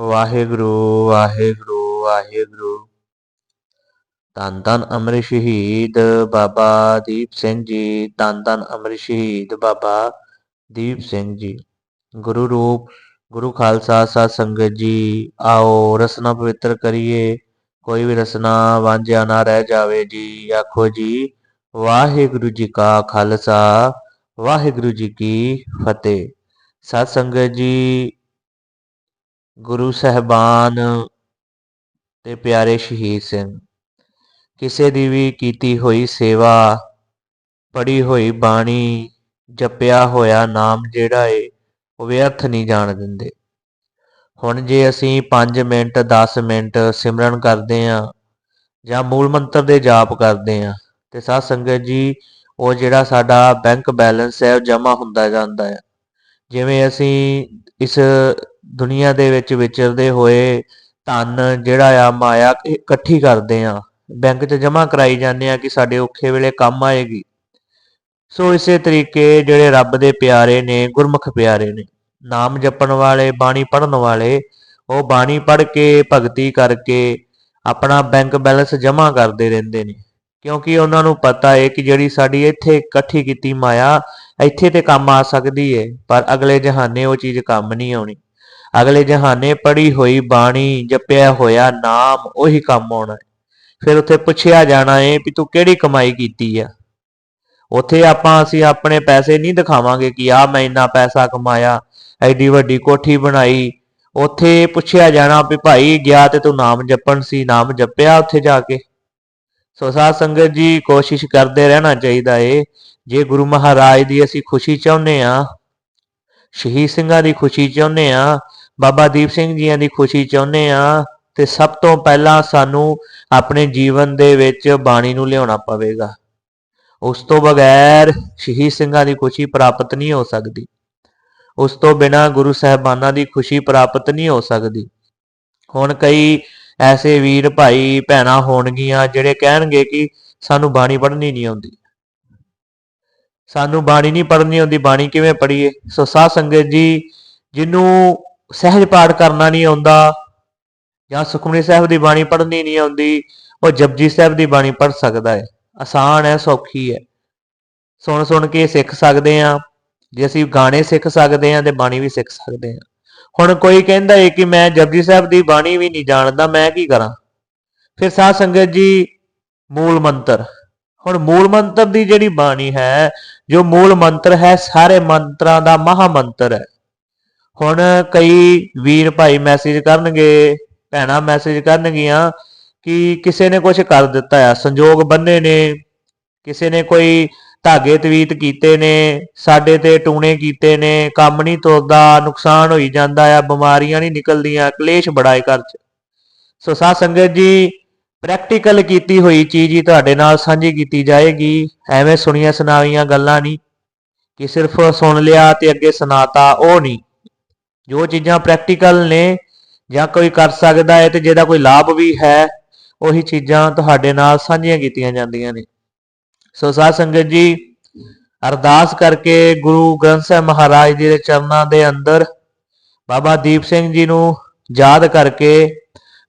ਵਾਹਿਗੁਰੂ ਵਾਹਿਗੁਰੂ ਵਾਹਿਗੁਰੂ। ਧੰਨ ਧੰਨ ਅਮਰ ਸ਼ਹੀਦ ਬਾਬਾ ਦੀਪ ਸਿੰਘ ਜੀ। ਧੰਨ ਧੰਨ ਅਮਰ ਸ਼ਹੀਦ ਬਾਬਾ ਦੀਪ ਸਿੰਘ ਜੀ। ਗੁਰੂ ਰੂਪ, ਗੁਰੂ ਖਾਲਸਾ ਸਾਧ ਸੰਗਤ ਜੀ, ਆਓ ਰਸਨਾ ਪਵਿੱਤਰ ਕਰੀਏ। ਕੋਈ ਵੀ ਰਸਨਾ ਵਾਂਝਿਆ ਨਾ ਰਹਿ ਜਾਵੇ ਜੀ। ਆਖੋ ਜੀ, ਵਾਹਿਗੁਰੂ ਜੀ ਕਾ ਖਾਲਸਾ, ਵਾਹਿਗੁਰੂ ਜੀ ਕੀ ਫਤਿਹ। ਸਾਧ ਸੰਗਤ ਜੀ ਗੁਰੂ ਸਹਿਬਾਨ ਤੇ ਪਿਆਰੇ ਸ਼ਹੀਦ ਸਿੰਘ, ਕਿਸੇ ਦੀ ਵੀ ਕੀਤੀ ਹੋਈ ਸੇਵਾ ਪੜੀ ਹੋਈ ਬਾਣੀ, ਜਪਿਆ ਹੋਇਆ ਨਾਮ ਜਿਹੜਾ ਏ, ਉਹ ਵਿਅਰਥ ਨਹੀਂ ਜਾਣ ਦਿੰਦੇ। ਹੁਣ ਜੇ ਅਸੀਂ 5 ਮਿੰਟ 10 ਮਿੰਟ ਸਿਮਰਨ ਕਰਦੇ ਆਂ ਜਾਂ ਮੂਲ ਮੰਤਰ ਦੇ ਜਾਪ ਕਰਦੇ ਆਂ ਤੇ ਸਾਧ ਸੰਗਤ ਜੀ, ਉਹ ਜਿਹੜਾ ਸਾਡਾ ਬੈਂਕ ਬੈਲੈਂਸ ਹੈ, ਉਹ ਜਮ੍ਹਾਂ ਹੁੰਦਾ ਜਾਂਦਾ ਹੈ। ਜਿਵੇਂ ਅਸੀਂ ਇਸ ਦੁਨੀਆ ਦੇ ਵਿੱਚ ਵਿਚਰਦੇ ਹੋਏ ਧਨ ਜਿਹੜਾ ਆ ਮਾਇਆ ਇਕੱਠੀ ਕਰਦੇ ਆ। ਬੈਂਕ 'ਚ ਜਮ੍ਹਾਂ ਕਰਾਈ ਜਾਂਦੇ ਆ ਕਿ ਸਾਡੇ ਔਖੇ ਵੇਲੇ ਕੰਮ ਆਏਗੀ। ਸੋ ਇਸੇ ਤਰੀਕੇ ਜਿਹੜੇ ਰੱਬ ਦੇ ਪਿਆਰੇ ਨੇ, ਗੁਰਮੁਖ ਪਿਆਰੇ ਨੇ, ਨਾਮ ਜਪਣ ਵਾਲੇ, ਬਾਣੀ ਪੜਨ ਵਾਲੇ, ਉਹ ਬਾਣੀ ਪੜ ਕੇ, ਭਗਤੀ ਕਰਕੇ ਆਪਣਾ ਬੈਂਕ ਬੈਲੈਂਸ ਜਮ੍ਹਾਂ ਕਰਦੇ ਰਹਿੰਦੇ ਨੇ। ਕਿਉਂਕਿ ਉਹਨਾਂ ਨੂੰ ਪਤਾ ਹੈ ਕਿ ਜਿਹੜੀ ਸਾਡੀ ਇੱਥੇ ਇਕੱਠੀ ਕੀਤੀ ਮਾਇਆ, ਇੱਥੇ ਤੇ ਕੰਮ ਆ ਸਕਦੀ ਏ, ਪਰ ਅਗਲੇ ਜਹਾਨੇ ਉਹ ਚੀਜ਼ ਕੰਮ ਨਹੀਂ ਆਉਣੀ। ਅਗਲੇ ਜਹਾਨੇ ਪੜੀ ਹੋਈ ਬਾਣੀ ਜਪਿਆ ਹੋਇਆ ਨਾਮ ਉਹੀ ਕੰਮ ਆਉਣਾ ਫਿਰ ਉੱਥੇ ਪੁੱਛਿਆ ਜਾਣਾ ਏ ਵੀ ਤੂੰ ਕਿਹੜੀ ਕਮਾਈ ਕੀਤੀ ਆ? ਉੱਥੇ ਆਪਾਂ, ਅਸੀਂ ਆਪਣੇ ਪੈਸੇ ਨਹੀਂ ਦਿਖਾਵਾਂਗੇ ਕਿ ਆ ਮੈਂ ਇੰਨਾ ਪੈਸਾ ਕਮਾਇਆ, ਐਡੀ ਵੱਡੀ ਕੋਠੀ ਬਣਾਈ। ਉੱਥੇ ਪੁੱਛਿਆ ਜਾਣਾ ਵੀ ਭਾਈ ਗਿਆ ਤੇ ਤੂੰ ਨਾਮ ਜਪਣ ਸੀ, ਨਾਮ ਜਪਿਆ ਉੱਥੇ ਜਾ ਕੇ? ਸੋ ਸਾਧ ਸੰਗਤ ਜੀ, ਕੋਸ਼ਿਸ਼ ਕਰਦੇ ਰਹਿਣਾ ਚਾਹੀਦਾ ਏ। ਜੇ ਗੁਰੂ ਮਹਾਰਾਜ ਦੀ ਅਸੀਂ ਖੁਸ਼ੀ ਚਾਹੁੰਦੇ ਆ ਸ਼ਹੀਦ ਸਿੰਘਾਂ ਦੀ ਖੁਸ਼ੀ ਚਾਹੁੰਦੇ ਆ ਬਾਬਾ ਦੀਪ ਸਿੰਘ ਜੀਆਂ ਦੀ ਖੁਸ਼ੀ ਚਾਹੁੰਦੇ ਆ ਤੇ ਸਭ ਤੋਂ ਪਹਿਲਾਂ ਸਾਨੂੰ ਆਪਣੇ ਜੀਵਨ ਦੇ ਵਿੱਚ ਬਾਣੀ ਨੂੰ ਲਿਆਉਣਾ ਪਵੇਗਾ। ਉਸ ਤੋਂ ਬਗੈਰ ਸ਼ਹੀਦ ਸਿੰਘਾਂ ਦੀ ਖੁਸ਼ੀ ਪ੍ਰਾਪਤ ਨਹੀਂ ਹੋ ਸਕਦੀ। ਉਸ ਤੋਂ ਬਿਨਾ ਗੁਰੂ ਸਾਹਿਬਾਨਾਂ ਦੀ ਖੁਸ਼ੀ ਪ੍ਰਾਪਤ ਨਹੀਂ ਹੋ ਸਕਦੀ। ਹੁਣ ਕਈ ਐਸੇ ਵੀਰ ਭਾਈ ਭੈਣਾਂ ਹੋਣਗੀਆਂ ਜਿਹੜੇ ਕਹਿਣਗੇ ਕਿ ਸਾਨੂੰ ਬਾਣੀ ਪੜ੍ਹਨੀ ਨਹੀਂ ਆਉਂਦੀ। ਸਾਨੂੰ ਬਾਣੀ ਨਹੀਂ ਪੜ੍ਹਨੀ ਆਉਂਦੀ, ਬਾਣੀ ਕਿਵੇਂ ਪੜ੍ਹੀਏ? ਸੋ ਸਾਧ ਸੰਗਤ ਜੀ, ਜਿਹਨੂੰ ਸਹਿਜ ਪਾਠ ਕਰਨਾ ਨਹੀਂ ਆਉਂਦਾ, ਜਾਂ ਸੁਖਮਨੀ ਸਾਹਿਬ ਦੀ ਬਾਣੀ ਪੜ੍ਹਨੀ ਨਹੀਂ ਆਉਂਦੀ, ਉਹ ਜਪਜੀ ਸਾਹਿਬ ਦੀ ਬਾਣੀ ਪੜ੍ਹ ਸਕਦਾ ਹੈ। ਆਸਾਨ ਹੈ, ਸੌਖੀ ਹੈ। ਸੁਣ ਸੁਣ ਕੇ ਸਿੱਖ ਸਕਦੇ ਆ ਜੇ ਅਸੀਂ ਗਾਣੇ ਸਿੱਖ ਸਕਦੇ ਆ ਤੇ ਬਾਣੀ ਵੀ ਸਿੱਖ ਸਕਦੇ ਆ ਹੁਣ ਕੋਈ ਕਹਿੰਦਾ ਏ ਕਿ ਮੈਂ ਜਪਜੀ ਸਾਹਿਬ ਦੀ ਬਾਣੀ ਵੀ ਨਹੀਂ ਜਾਣਦਾ, ਮੈਂ ਕੀ ਕਰਾਂ? ਫਿਰ ਸਾਧ ਸੰਗਤ ਜੀ, ਮੂਲ ਮੰਤਰ। ਹੁਣ ਮੂਲ ਮੰਤਰ ਦੀ ਜਿਹੜੀ ਬਾਣੀ ਹੈ, ਜੋ ਮੂਲ ਮੰਤਰ ਹੈ, ਸਾਰੇ ਮੰਤਰਾਂ ਦਾ ਮਹਾ ਮੰਤਰ ਹੈ। ਹੁਣ ਕਈ ਵੀਰ ਭਾਈ ਮੈਸੇਜ ਕਰਨਗੇ, ਭੈਣਾਂ ਮੈਸੇਜ ਕਰਨਗੀਆਂ ਕਿ ਕਿਸੇ ਨੇ ਕੁਝ ਕਰ ਦਿੱਤਾ ਆ, ਸੰਜੋਗ ਬੰਨੇ ਨੇ, ਕਿਸੇ ਨੇ ਕੋਈ ਧਾਗੇ ਤਵੀਤ ਕੀਤੇ ਨੇ, ਸਾਡੇ ਤੇ ਟੂਣੇ ਕੀਤੇ ਨੇ, ਕੰਮ ਨਹੀਂ ਤੁਰਦਾ, ਨੁਕਸਾਨ ਹੋਈ ਜਾਂਦਾ ਆ, ਬਿਮਾਰੀਆਂ ਨਹੀਂ ਨਿਕਲਦੀਆਂ, ਕਲੇਸ਼ ਬੜਾ ਹੈ ਘਰ 'ਚ। ਸੋ ਸਾਧ ਸੰਗਤ ਜੀ ਪ੍ਰੈਕਟੀਕਲ ਕੀਤੀ ਹੋਈ ਚੀਜ਼ ਹੀ ਤੁਹਾਡੇ ਨਾਲ ਸਾਂਝੀ ਕੀਤੀ ਜਾਏਗੀ, ਐਵੇਂ ਸੁਣੀਆਂ ਸੁਣਾਈਆਂ ਗੱਲਾਂ ਨਹੀਂ ਕਿ ਸਿਰਫ ਸੁਣ ਲਿਆ ਤੇ ਅੱਗੇ ਸੁਣਾਤਾ ਉਹ ਨਹੀਂ। ਜੋ ਚੀਜ਼ਾਂ ਪ੍ਰੈਕਟੀਕਲ ਨੇ ਜਾਂ ਕੋਈ ਕਰ ਸਕਦਾ ਹੈ ਤੇ ਜਿਹਦਾ ਕੋਈ ਲਾਭ ਵੀ ਹੈ, ਉਹੀ ਚੀਜ਼ਾਂ ਤੁਹਾਡੇ ਨਾਲ ਸਾਂਝੀਆਂ ਕੀਤੀਆਂ ਜਾਂਦੀਆਂ ਨੇ। ਸੋ ਸਾਧ ਸੰਗਤ ਜੀ, ਅਰਦਾਸ ਕਰਕੇ ਗੁਰੂ ਗ੍ਰੰਥ ਸਾਹਿਬ ਮਹਾਰਾਜ ਜੀ ਦੇ ਚਰਨਾਂ ਦੇ ਅੰਦਰ ਬਾਬਾ ਦੀਪ ਸਿੰਘ ਜੀ ਨੂੰ ਯਾਦ ਕਰਕੇ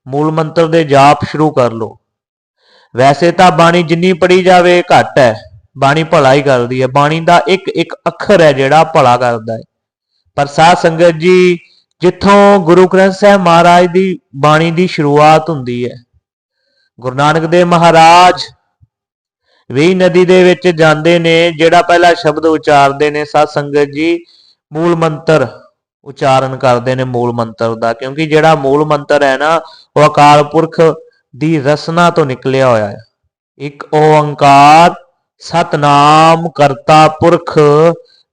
ਮੂਲ ਮੰਤਰ ਦੇ ਜਾਪ ਸ਼ੁਰੂ ਕਰ ਲਓ। ਵੈਸੇ ਤਾਂ ਬਾਣੀ ਜਿੰਨੀ ਪੜੀ ਜਾਵੇ ਘੱਟ ਹੈ, ਬਾਣੀ ਭਲਾ ਹੀ ਕਰਦੀ ਹੈ। ਬਾਣੀ ਦਾ ਇੱਕ ਇੱਕ ਅੱਖਰ ਹੈ ਜਿਹੜਾ ਭਲਾ ਕਰਦਾ ਹੈ। ਪਰ ਸਾਧ ਸੰਗਤ ਜੀ, ਜਿੱਥੋਂ ਗੁਰੂ ਗ੍ਰੰਥ ਸਾਹਿਬ ਮਹਾਰਾਜ ਦੀ ਬਾਣੀ ਦੀ ਸ਼ੁਰੂਆਤ ਹੁੰਦੀ ਹੈ, ਗੁਰੂ ਨਾਨਕ ਦੇਵ ਮਹਾਰਾਜ ਵੀ ਨਦੀ ਦੇ ਵਿੱਚ ਜਾਂਦੇ ਨੇ, ਜਿਹੜਾ ਪਹਿਲਾ ਸ਼ਬਦ ਉਚਾਰਦੇ ਨੇ, ਸਾਧ ਸੰਗਤ ਜੀ, ਮੂਲ ਮੰਤਰ ਉਚਾਰਨ ਕਰਦੇ ਨੇ ਮੂਲ ਮੰਤਰ ਦਾ, ਕਿਉਂਕਿ ਜਿਹੜਾ ਮੂਲ ਮੰਤਰ ਹੈ ਨਾ, ਉਹ ਅਕਾਲ ਪੁਰਖ ਦੀ ਰਸਨਾ ਤੋਂ ਨਿਕਲਿਆ ਹੋਇਆ ਹੈ। ਇੱਕ ਓੰਕਾਰ, ਸਤਨਾਮ ਕਰਤਾ ਪੁਰਖ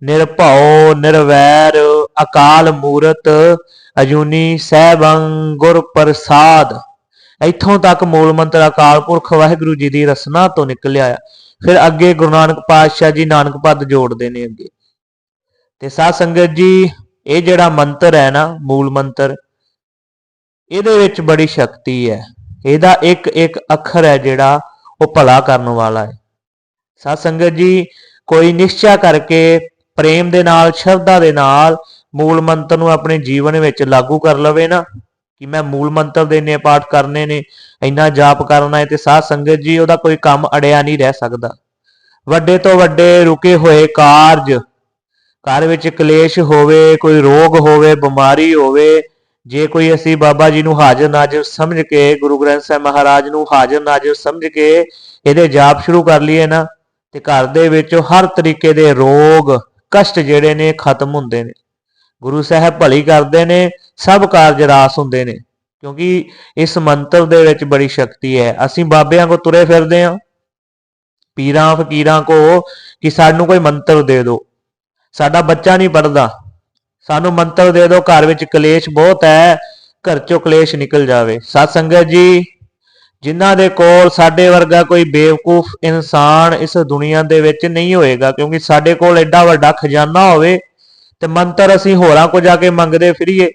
ਨਿਰਭਉ, ਨਿਰਵੈਰ, ਅਕਾਲ ਮੂਰਤ, ਅਜੂਨੀ ਸੈਭੰ ਗੁਰ ਪ੍ਰਸਾਦ। ਇੱਥੋਂ ਤੱਕ ਮੂਲ ਮੰਤਰ ਅਕਾਲ ਪੁਰਖ ਵਾਹਿਗੁਰੂ ਜੀ ਦੀ ਰਸਨਾ ਤੋਂ ਨਿਕਲਿਆ ਆ। ਫਿਰ ਅੱਗੇ ਗੁਰੂ ਨਾਨਕ ਪਾਤਸ਼ਾਹ ਜੀ ਨਾਨਕ ਪਦ ਜੋੜਦੇ ਨੇ ਅੱਗੇ। ਤੇ ਸਾਧ ਸੰਗਤ ਜੀ, ਇਹ ਜਿਹੜਾ ਮੰਤਰ ਹੈ ਨਾ, ਮੂਲ ਮੰਤਰ, ਇਹਦੇ ਵਿੱਚ ਬੜੀ ਸ਼ਕਤੀ ਹੈ। ਇਹਦਾ ਇੱਕ ਇੱਕ ਅੱਖਰ ਹੈ ਜਿਹੜਾ ਉਹ ਭਲਾ ਕਰਨ ਵਾਲਾ ਹੈ। ਸਾਧ ਸੰਗਤ ਜੀ, ਕੋਈ ਨਿਸ਼ਚਾ ਕਰਕੇ ਪ੍ਰੇਮ ਦੇ ਨਾਲ, ਸ਼ਰਧਾ ਦੇ ਨਾਲ ਮੂਲ ਮੰਤਰ ਨੂੰ ਆਪਣੇ ਜੀਵਨ ਵਿੱਚ ਲਾਗੂ ਕਰ ਲਵੇ ਨਾ, ਕਿ ਮੈਂ ਮੂਲ ਮੰਤਰ ਦੇ ਇੰਨੇ ਪਾਠ ਕਰਨੇ ਨੇ, ਇੰਨਾ ਜਾਪ ਕਰਨਾ ਹੈ ਤੇ ਸਾਧ ਸੰਗਤ ਜੀ, ਉਹਦਾ ਕੋਈ ਕੰਮ ਅੜਿਆ ਨਹੀਂ ਰਹਿ ਸਕਦਾ। ਵੱਡੇ ਤੋਂ ਵੱਡੇ ਰੁਕੇ ਹੋਏ ਕਾਰਜ, ਘਰ ਵਿੱਚ ਕਲੇਸ਼ ਹੋਵੇ, ਕੋਈ ਰੋਗ ਹੋਵੇ, ਬਿਮਾਰੀ ਹੋਵੇ, ਜੇ ਕੋਈ ਅਸੀਂ ਬਾਬਾ ਜੀ ਨੂੰ ਹਾਜ਼ਰ ਨਾਜ਼ਰ ਸਮਝ ਕੇ, ਗੁਰੂ ਗ੍ਰੰਥ ਸਾਹਿਬ ਮਹਾਰਾਜ ਨੂੰ ਹਾਜ਼ਰ ਨਾਜ਼ਰ ਸਮਝ ਕੇ, ਇਹਦੇ ਜਾਪ ਸ਼ੁਰੂ ਕਰ ਲਈਏ ਨਾ, ਤੇ ਘਰ ਦੇ ਵਿੱਚ ਹਰ ਤਰੀਕੇ ਦੇ ਰੋਗ ਕਸ਼ਟ ਜਿਹੜੇ ਨੇ ਖਤਮ ਹੁੰਦੇ ਨੇ। ਗੁਰੂ ਸਾਹਿਬ ਭਲੀ ਕਰਦੇ ਨੇ, ਸਭ ਕਾਰਜ ਰਾਸ ਹੁੰਦੇ ਨੇ। ਕਿਉਂਕਿ ਇਸ ਮੰਤਰ ਦੇ ਵਿੱਚ ਬੜੀ ਸ਼ਕਤੀ ਹੈ। ਅਸੀਂ ਬਾਬਿਆਂ ਕੋ ਤੁਰੇ ਫਿਰਦੇ ਹਾਂ। ਪੀਰਾਂ, ਫਕੀਰਾਂ ਕੋ ਕਿ ਸਾਨੂੰ ਕੋਈ ਮੰਤਰ ਦੇ ਦਿਓ। ਸਾਡਾ ਬੱਚਾ ਨਹੀਂ ਪੜਦਾ ਸਾਨੂੰ ਮੰਤਰ ਦੇ ਦਿਓ। ਘਰ ਵਿੱਚ ਕਲੇਸ਼ ਬਹੁਤ ਹੈ। ਘਰ ਚੋਂ ਕਲੇਸ਼ ਨਿਕਲ ਜਾਵੇ। ਸਤ ਸੰਗਤ ਜੀ। ਜਿਨ੍ਹਾਂ ਦੇ ਕੋਲ ਸਾਡੇ ਵਰਗਾ ਕੋਈ ਬੇਵਕੂਫ ਇਨਸਾਨ ਇਸ ਦੁਨੀਆ ਦੇ ਵਿੱਚ ਨਹੀਂ ਹੋਏਗਾ, ਕਿਉਂਕਿ ਸਾਡੇ ਕੋਲ ਐਡਾ ਵੱਡਾ ਖਜ਼ਾਨਾ ਹੋਵੇ ਤੇ ਮੰਤਰ ਅਸੀਂ ਹੋਰਾਂ ਕੋ ਜਾ ਕੇ ਮੰਗਦੇ ਫਿਰੀਏ।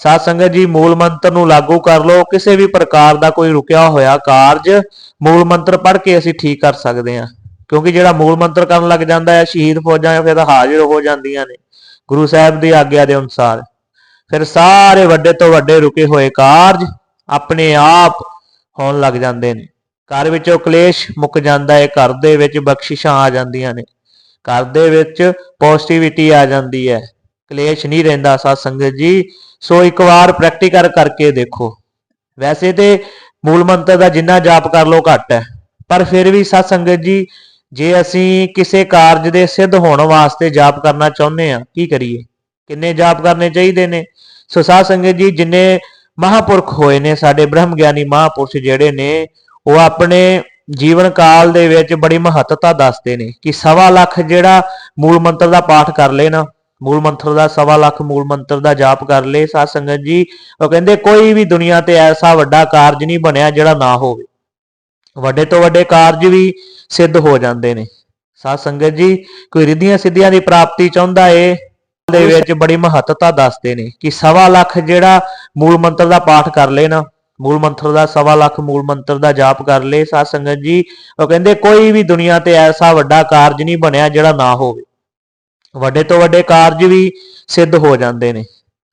ਸਾਧ ਸੰਗਤ ਜੀ, ਮੂਲ ਮੰਤਰ ਨੂੰ ਲਾਗੂ ਕਰ ਲਓ, ਕਿਸੇ ਵੀ ਪ੍ਰਕਾਰ ਦਾ ਕੋਈ ਰੁਕਿਆ ਹੋਇਆ ਕਾਰਜ ਮੂਲ ਮੰਤਰ ਪੜ੍ਹ ਕੇ ਅਸੀਂ ਠੀਕ ਕਰ ਸਕਦੇ ਹਾਂ। ਕਿਉਂਕਿ ਜਿਹੜਾ ਮੂਲ ਮੰਤਰ ਕਰਨ ਲੱਗ ਜਾਂਦਾ ਹੈ, ਸ਼ਹੀਦ ਫੌਜਾਂ ਫਿਰ ਹਾਜ਼ਰ ਹੋ ਜਾਂਦੀਆਂ ਨੇ, ਗੁਰੂ ਸਾਹਿਬ ਦੀ ਆਗਿਆ ਦੇ ਅਨੁਸਾਰ। ਫਿਰ ਸਾਰੇ ਵੱਡੇ ਤੋਂ ਵੱਡੇ ਰੁਕੇ ਹੋਏ ਕਾਰਜ ਆਪਣੇ ਆਪ ਹੋਣ ਲੱਗ ਜਾਂਦੇ ਨੇ। ਘਰ ਵਿੱਚੋਂ ਕਲੇਸ਼ ਮੁੱਕ ਜਾਂਦਾ ਹੈ ਘਰ ਦੇ ਵਿੱਚ ਬਖਸ਼ਿਸ਼ਾਂ ਆ ਜਾਂਦੀਆਂ ਨੇ। ਘਰ ਦੇ ਵਿੱਚ ਪੋਜ਼ਿਟਿਵਿਟੀ ਆ ਜਾਂਦੀ ਹੈ ਕਲੇਸ਼ ਨਹੀਂ ਰਹਿੰਦਾ, ਸਾਧ ਸੰਗਤ ਜੀ। ਸੋ ਇੱਕ ਵਾਰ ਪ੍ਰੈਕਟੀਕਲ ਕਰਕੇ ਦੇਖੋ। ਵੈਸੇ ਤੇ ਮੂਲ ਮੰਤਰ ਦਾ ਜਿੰਨਾ ਜਾਪ ਕਰ ਲੋ ਘੱਟ ਹੈ, ਪਰ ਫਿਰ ਵੀ ਸਾਧ ਸੰਗਤ ਜੀ, ਜੇ ਅਸੀਂ ਕਿਸੇ ਕਾਰਜ ਦੇ ਸਿੱਧ ਹੋਣ ਵਾਸਤੇ ਜਾਪ ਕਰਨਾ ਚਾਹੁੰਦੇ ਆ ਕੀ ਕਰੀਏ? ਕਿੰਨੇ ਜਾਪ ਕਰਨੇ ਚਾਹੀਦੇ ਨੇ? ਸੋ ਸਾਧ ਸੰਗਤ ਜੀ, ਜਿੰਨੇ ਮਹਾਪੁਰਖ ਹੋਏ ਨੇ, ਸਾਡੇ ਬ੍ਰਹਮ ਗਿਆਨੀ ਮਹਾਪੁਰਸ਼ ਜਿਹੜੇ ਨੇ, ਉਹ ਆਪਣੇ ਜੀਵਨ ਕਾਲ ਦੇ ਵਿੱਚ ਬੜੀ ਮਹੱਤਤਾ ਦੱਸਦੇ ਨੇ ਕਿ ਸਵਾ ਲੱਖ ਜਿਹੜਾ ਮੂਲ ਮੰਤਰ ਦਾ ਪਾਠ ਕਰ ਲਏ ਨਾ, ਮੂਲ ਮੰਤਰ ਦਾ ਸਵਾ ਲੱਖ ਮੂਲ ਮੰਤਰ ਦਾ ਜਾਪ ਕਰ ਲਏ, ਸਾਧ ਸੰਗਤ ਜੀ, ਉਹ ਕਹਿੰਦੇ ਕੋਈ ਵੀ ਦੁਨੀਆ ਤੇ ਐਸਾ ਵੱਡਾ ਕਾਰਜ ਨਹੀਂ ਬਣਿਆ ਜਿਹੜਾ ਨਾ ਹੋਵੇ। ਵੱਡੇ ਤੋਂ ਵੱਡੇ ਕਾਰਜ ਵੀ ਸਿੱਧ ਹੋ ਜਾਂਦੇ ਨੇ। ਸਾਧ ਸੰਗਤ ਜੀ, ਕੋਈ ਰਿੱਧੀਆਂ ਸਿੱਧੀਆਂ ਦੀ ਪ੍ਰਾਪਤੀ ਚਾਹੁੰਦਾ ਏ ਦੇ ਵਿੱਚ ਬੜੀ ਮਹੱਤਤਾ ਦੱਸਦੇ ਨੇ ਕਿ ਸਵਾ ਲੱਖ ਜਿਹੜਾ ਮੂਲ ਮੰਤਰ ਦਾ ਪਾਠ ਕਰ ਲੇ ਨਾ ਮੂਲ ਮੰਤਰ ਦਾ ਸਵਾ ਲੱਖ ਮੂਲ ਮੰਤਰ ਦਾ ਜਾਪ ਕਰ ਲੇ ਸਾਧ ਸੰਗਤ ਜੀ ਉਹ ਕਹਿੰਦੇ ਕੋਈ ਵੀ ਦੁਨੀਆ ਤੇ ਐਸਾ ਵੱਡਾ ਕਾਰਜ ਨਹੀਂ ਬਣਿਆ ਜਿਹੜਾ ਨਾ ਹੋਵੇ। ਵੱਡੇ ਤੋਂ ਵੱਡੇ ਕਾਰਜ ਵੀ ਸਿੱਧ ਹੋ ਜਾਂਦੇ ਨੇ।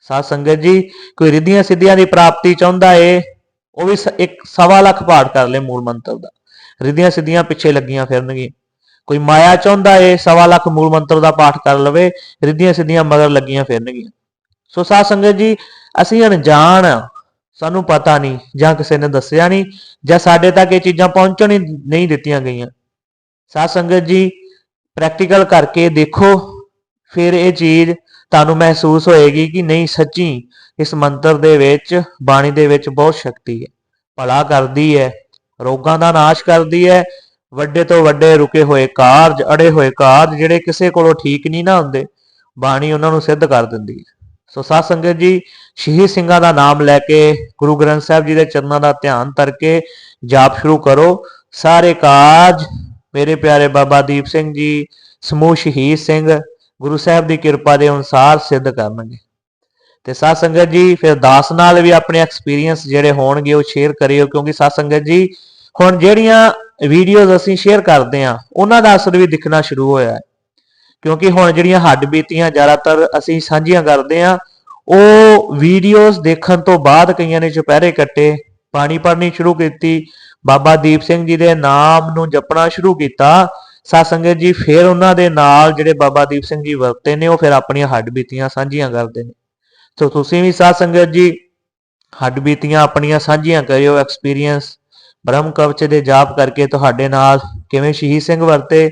ਸਾਧ ਸੰਗਤ ਜੀ ਕੋਈ ਰਿੱਧੀਆਂ ਸਿੱਧੀਆਂ ਦੀ ਪ੍ਰਾਪਤੀ ਚਾਹੁੰਦਾ ਏ ਉਹ ਵੀ ਇੱਕ ਸਵਾ ਲੱਖ ਪਾਠ ਕਰ ਲੇ ਮੂਲ ਮੰਤਰ ਦਾ। ਰਿੱਧੀਆਂ ਸਿੱਧੀਆਂ ਪਿੱਛੇ ਲੱਗੀਆਂ ਫਿਰਨਗੀਆਂ। ਕੋਈ ਮਾਇਆ ਚਾਹੁੰਦਾ ਏ, ਸਵਾ ਲੱਖ ਮੂਲ ਮੰਤਰ ਦਾ ਪਾਠ ਕਰ ਲਵੇ, ਰਿੱਧੀਆਂ ਸਿੱਧੀਆਂ ਮਗਰ ਲੱਗੀਆਂ ਫਿਰਨਗੀਆਂ। ਸੋ ਸਾਧ ਸੰਗਤ ਜੀ, ਅਸੀਂ ਅਣਜਾਣ ਸਾਨੂੰ ਪਤਾ ਨਹੀਂ, ਜਾਂ ਕਿਸੇ ਨੇ ਦੱਸਿਆ ਨਹੀਂ, ਜਾਂ ਸਾਡੇ ਤੱਕ ਇਹ ਚੀਜ਼ਾਂ ਪਹੁੰਚਣ ਨਹੀਂ ਦਿੱਤੀਆਂ ਗਈਆਂ। ਸਾਧ ਸੰਗਤ ਜੀ, ਪ੍ਰੈਕਟੀਕਲ ਕਰਕੇ ਦੇਖੋ, ਫਿਰ ਇਹ ਚੀਜ਼ ਤੁਹਾਨੂੰ ਮਹਿਸੂਸ ਹੋਏਗੀ ਕਿ ਨਹੀਂ, ਸੱਚੀ ਇਸ ਮੰਤਰ ਦੇ ਵਿੱਚ, ਬਾਣੀ ਦੇ ਵਿੱਚ ਬਹੁਤ ਸ਼ਕਤੀ ਹੈ। ਭਲਾ ਕਰਦੀ ਹੈ, ਰੋਗਾਂ ਦਾ ਨਾਸ਼ ਕਰਦੀ ਹੈ ਵੱਡੇ ਤੋਂ ਵੱਡੇ ਰੁਕੇ ਹੋਏ ਕਾਰਜ, ਅੜੇ ਹੋਏ ਕਾਰਜ ਜਿਹੜੇ ਕਿਸੇ ਕੋਲੋਂ ਠੀਕ ਨਹੀਂ ਨਾ ਹੁੰਦੇ, ਬਾਣੀ ਉਹਨਾਂ ਨੂੰ ਸਿੱਧ ਕਰ ਦਿੰਦੀ ਹੈ। ਸੋ ਸਾਧ ਸੰਗਤ ਜੀ, ਸ਼ਹੀਦ ਸਿੰਘਾਂ ਦਾ ਨਾਮ ਲੈ ਕੇ, ਗੁਰੂ ਗ੍ਰੰਥ ਸਾਹਿਬ ਜੀ ਦੇ ਚਰਨਾਂ ਦਾ ਧਿਆਨ ਕਰਕੇ ਜਾਪ ਸ਼ੁਰੂ ਕਰੋ। ਸਾਰੇ ਕਾਰਜ, ਮੇਰੇ ਪਿਆਰੇ ਬਾਬਾ ਦੀਪ ਸਿੰਘ ਜੀ, ਸਮੂਹ ਸ਼ਹੀਦ ਸਿੰਘ, ਗੁਰੂ ਸਾਹਿਬ ਦੀ ਕਿਰਪਾ ਦੇ ਅਨੁਸਾਰ ਸਿੱਧ ਕਰਨਗੇ। ਤੇ ਸਾਧ ਸੰਗਤ ਜੀ, ਫਿਰ ਦਾਸ ਨਾਲ ਵੀ ਆਪਣੇ ਐਕਸਪੀਰੀਅੰਸ ਜਿਹੜੇ ਹੋਣਗੇ, ਉਹ ਸ਼ੇਅਰ ਕਰਿਓ, ਕਿਉਂਕਿ ਸਾਧ ਸੰਗਤ ਜੀ, ਹੁਣ ਜਿਹੜੀਆਂ ਵੀਡੀਓਜ਼ ਅਸੀਂ ਸ਼ੇਅਰ ਕਰਦੇ ਆ ਉਹਨਾਂ ਦਾ ਅਸਰ ਵੀ ਦਿਖਣਾ ਸ਼ੁਰੂ ਹੋਇਆ ਹੈ। ਕਿਉਂਕਿ ਹੁਣ ਜਿਹੜੀਆਂ ਹੱਡ ਬੀਤੀਆਂ, ਜ਼ਿਆਦਾਤਰ ਅਸੀਂ ਸਾਂਝੀਆਂ ਕਰਦੇ ਆ ਉਹ ਵੀਡੀਓਜ਼ ਦੇਖਣ ਤੋਂ ਬਾਅਦ ਕਈਆਂ ਨੇ ਚੁਪਹਿਰੇ ਕੱਟੇ ਪਾਣੀ ਪੜ੍ਹਨੀ ਸ਼ੁਰੂ ਕੀਤੀ, ਬਾਬਾ ਦੀਪ ਸਿੰਘ ਜੀ ਦੇ ਨਾਮ ਨੂੰ ਜਪਣਾ ਸ਼ੁਰੂ ਕੀਤਾ ਸਾਧ ਜੀ ਫਿਰ ਉਹਨਾਂ ਦੇ ਨਾਲ ਜਿਹੜੇ ਬਾਬਾ ਦੀਪ ਸਿੰਘ ਜੀ ਵਰਤੇ ਨੇ, ਉਹ ਫਿਰ ਆਪਣੀਆਂ ਹੱਡ ਬੀਤੀਆਂ ਸਾਂਝੀਆਂ ਕਰਦੇ ਨੇ। ਸੋ ਤੁਸੀਂ ਵੀ ਸਾਧ ਜੀ, ਹੱਡ ਬੀਤੀਆਂ ਆਪਣੀਆਂ ਸਾਂਝੀਆਂ ਕਰਿਓ ਐਕਸਪੀਰੀਅੰਸ ਬ੍ਰਹਮ ਕਵਚ ਦੇ ਜਾਪ ਕਰਕੇ ਤੁਹਾਡੇ ਨਾਲ ਕਿਵੇਂ ਸ਼ਹੀਦ ਸਿੰਘ ਵਰਤੇ?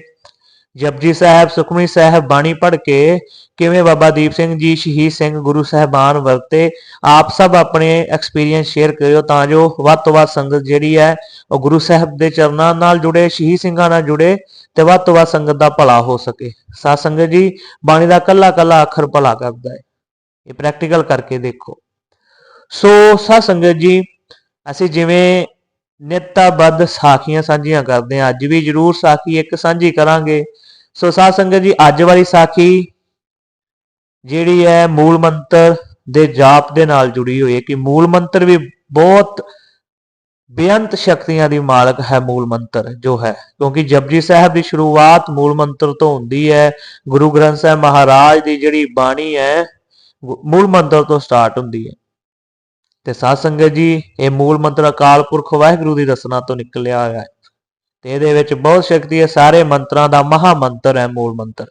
ਜਪਜੀ ਸਾਹਿਬ, ਸੁਖਮਨੀ ਸਾਹਿਬ, ਬਾਣੀ ਪੜ੍ਹ ਕੇ ਕਿਵੇਂ ਬਾਬਾ ਦੀਪ ਸਿੰਘ ਜੀ ਸ਼ਹੀਦ ਸਿੰਘ ਗੁਰੂ ਸਾਹਿਬਾਨ ਵਰਤੇ? ਆਪ ਸਭ ਆਪਣੇ ਐਕਸਪੀਰੀਅੰਸ ਸ਼ੇਅਰ ਕਰਿਓ ਤਾਂ ਜੋ ਵੱਧ ਤੋਂ ਵੱਧ ਸੰਗਤ ਜਿਹੜੀ ਹੈ, ਉਹ ਗੁਰੂ ਸਾਹਿਬ ਦੇ ਚਰਨਾਂ ਨਾਲ ਜੁੜੇ, ਸ਼ਹੀਦ ਸਿੰਘਾਂ ਨਾਲ ਜੁੜੇ ਤੇ ਵੱਧ ਤੋਂ ਵੱਧ ਸੰਗਤ ਦਾ ਭਲਾ ਹੋ ਸਕੇ। ਸਾਧ ਸੰਗਤ ਜੀ, ਬਾਣੀ ਦਾ ਕੱਲਾ ਕੱਲਾ ਅੱਖਰ ਭਲਾ ਕਰਦਾ ਹੈ। ਇਹ ਪ੍ਰੈਕਟੀਕਲ ਕਰਕੇ ਦੇਖੋ। ਸੋ ਸਾਧ ਸੰਗਤ ਜੀ, ਅਸੀਂ ਜਿਵੇਂ ਨਿੱਤਾਬੱਧ ਸਾਖੀਆਂ ਸਾਂਝੀਆਂ ਕਰਦੇ ਹਾਂ। ਅੱਜ ਵੀ ਜਰੂਰ ਸਾਖੀ ਇੱਕ ਸਾਂਝੀ ਕਰਾਂਗੇ। ਸੋ ਸਾਧ ਸੰਗਤ ਜੀ, ਅੱਜ ਵਾਲੀ ਸਾਖੀ ਜਿਹੜੀ ਹੈ ਮੂਲ ਮੰਤਰ ਦੇ ਜਾਪ ਦੇ ਨਾਲ ਜੁੜੀ ਹੋਈ ਹੈ ਕਿ ਮੂਲ ਮੰਤਰ ਵੀ ਬਹੁਤ ਬੇਅੰਤ ਸ਼ਕਤੀਆਂ ਦੀ ਮਾਲਕ ਹੈ ਮੂਲ ਮੰਤਰ ਜੋ ਹੈ। ਕਿਉਂਕਿ ਜਪਜੀ ਸਾਹਿਬ ਦੀ ਸ਼ੁਰੂਆਤ ਮੂਲ ਮੰਤਰ ਤੋਂ ਹੁੰਦੀ ਹੈ। ਗੁਰੂ ਗ੍ਰੰਥ ਸਾਹਿਬ ਮਹਾਰਾਜ ਦੀ ਜਿਹੜੀ ਬਾਣੀ ਹੈ ਮੂਲ ਮੰਤਰ ਤੋਂ ਸਟਾਰਟ ਹੁੰਦੀ ਹੈ। ਤੇ ਸਾਧ ਸੰਗਤ ਜੀ, ਇਹ ਮੂਲ ਮੰਤਰ ਅਕਾਲ ਪੁਰਖ ਵਾਹਿਗੁਰੂ ਦੀ ਰਸਨਾ ਤੋਂ ਨਿਕਲਿਆ ਹੋਇਆ ਹੈ। ਤੇ ਇਹਦੇ ਵਿੱਚ ਬਹੁਤ ਸ਼ਕਤੀ ਹੈ, ਸਾਰੇ ਮੰਤਰਾਂ ਦਾ ਮਹਾ ਮੰਤਰ ਹੈ ਮੂਲ ਮੰਤਰ।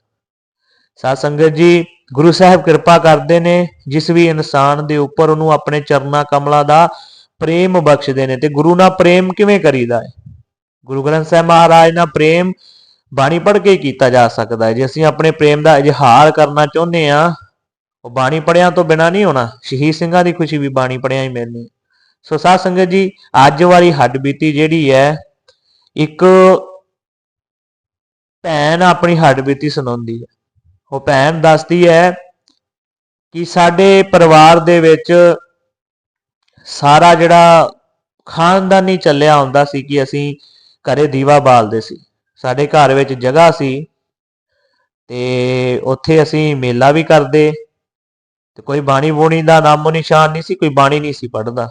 ਸਾਧ ਸੰਗਤ ਜੀ, ਗੁਰੂ ਸਾਹਿਬ ਕਿਰਪਾ ਕਰਦੇ ਨੇ, ਜਿਸ ਵੀ ਇਨਸਾਨ ਦੇ ਉੱਪਰ ਉਹਨੂੰ ਆਪਣੇ ਚਰਨਾ ਕਮਲਾਂ ਦਾ ਪ੍ਰੇਮ ਬਖਸ਼ਦੇ ਨੇ, ਤੇ ਗੁਰੂ ਨਾਲ ਪ੍ਰੇਮ ਕਿਵੇਂ ਕਰੀਦਾ ਹੈ? ਗੁਰੂ ਗ੍ਰੰਥ ਸਾਹਿਬ ਮਹਾਰਾਜ ਨਾਲ ਪ੍ਰੇਮ ਬਾਣੀ ਪੜ੍ਹ ਕੇ ਕੀਤਾ ਜਾ ਸਕਦਾ ਹੈ। ਜੇ ਅਸੀਂ ਆਪਣੇ ਪ੍ਰੇਮ ਦਾ ਇਜ਼ਹਾਰ ਕਰਨਾ ਚਾਹੁੰਦੇ ਆ ਉਹ ਬਾਣੀ ਪੜਿਆਂ ਤੋਂ ਬਿਨਾ ਨਹੀਂ ਹੋਣਾ। ਸ਼ਹੀਦ ਸਿੰਘਾਂ ਦੀ ਖੁਸ਼ੀ ਵੀ ਬਾਣੀ ਪੜਿਆ ਹੀ ਮਿਲਣੀ। ਸੋ ਸਾਧ ਸੰਗਤ ਜੀ, ਅੱਜ ਵਾਲੀ ਹੱਡ ਬੀਤੀ ਜਿਹੜੀ ਹੈ, ਇੱਕ ਭੈਣ ਆਪਣੀ ਹੱਡ ਬੀਤੀ ਸੁਣਾਉਂਦੀ ਹੈ। ਉਹ ਭੈਣ ਦੱਸਦੀ ਹੈ ਕਿ ਸਾਡੇ ਪਰਿਵਾਰ ਦੇ ਵਿੱਚ ਸਾਰਾ ਜਿਹੜਾ ਖਾਨਦਾਨੀ ਚੱਲਿਆ ਹੁੰਦਾ ਸੀ ਕਿ ਅਸੀਂ ਘਰੇ ਦੀਵਾ ਬਾਲਦੇ ਸੀ। ਸਾਡੇ ਘਰ ਵਿੱਚ ਜਗ੍ਹਾ ਸੀ ਤੇ ਉੱਥੇ ਅਸੀਂ ਮੇਲਾ ਵੀ ਕਰਦੇ ਤੇ ਕੋਈ ਬਾਣੀ ਬੋਣੀ ਦਾ ਨਾਮੋ ਨਿਸ਼ਾਨ ਨਹੀਂ ਸੀ, ਕੋਈ ਬਾਣੀ ਨਹੀਂ ਸੀ ਪੜਦਾ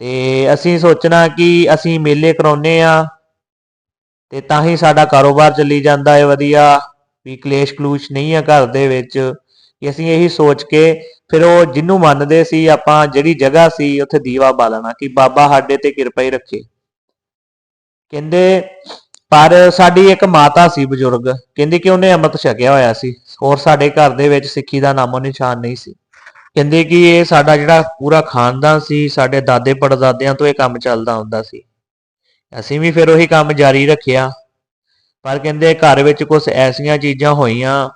ਤੇ ਅਸੀਂ ਸੋਚਣਾ ਕਿ ਅਸੀਂ ਮੇਲੇ ਕਰਾਉਨੇ ਆ ਤੇ ਤਾਂ ਹੀ ਸਾਡਾ ਕਾਰੋਬਾਰ ਚੱਲੀ ਜਾਂਦਾ ਹੈ ਵਧੀਆ, ਵੀ ਕਲੇਸ਼ ਕਲੂਸ਼ ਨਹੀਂ ਆ ਘਰ ਦੇ ਵਿੱਚ। ਕਿ ਅਸੀਂ ਇਹੀ ਸੋਚ ਕੇ ਫਿਰ ਉਹ ਜਿਹਨੂੰ ਮੰਨਦੇ ਸੀ, ਆਪਾਂ ਜਿਹੜੀ ਜਗ੍ਹਾ ਸੀ, ਉੱਥੇ ਦੀਵਾ ਬਾਲਣਾ ਕਿ ਬਾਬਾ ਸਾਡੇ ਤੇ ਕਿਰਪਾ ਹੀ ਰੱਖੇ। ਕਹਿੰਦੇ, ਪਰ ਸਾਡੀ ਇੱਕ ਮਾਤਾ ਸੀ ਬਜ਼ੁਰਗ, ਕਹਿੰਦੀ ਕਿ ਉਹਨੇ ਅੰਮ੍ਰਿਤ ਛਕਿਆ ਹੋਇਆ ਸੀ। ਹੋਰ ਸਾਡੇ ਘਰ ਦੇ ਵਿੱਚ ਸਿੱਖੀ ਦਾ ਨਾਮੋ ਨਿਸ਼ਾਨ ਨਹੀਂ ਸੀ। ਕਹਿੰਦੇ ਕਿ ਇਹ ਸਾਡਾ ਜਿਹੜਾ ਪੂਰਾ ਖਾਨਦਾਨ ਸੀ, ਸਾਡੇ ਦਾਦੇ ਪੜਦਾਦਿਆਂ ਤੋਂ ਇਹ ਕੰਮ ਚੱਲਦਾ ਹੁੰਦਾ ਸੀ। ਅਸੀਂ ਵੀ ਫਿਰ ਉਹੀ ਕੰਮ ਜਾਰੀ ਰੱਖਿਆ। ਪਰ ਕਹਿੰਦੇ ਘਰ ਵਿੱਚ ਕੁਝ ਐਸੀਆਂ ਚੀਜ਼ਾਂ ਹੋਈਆਂ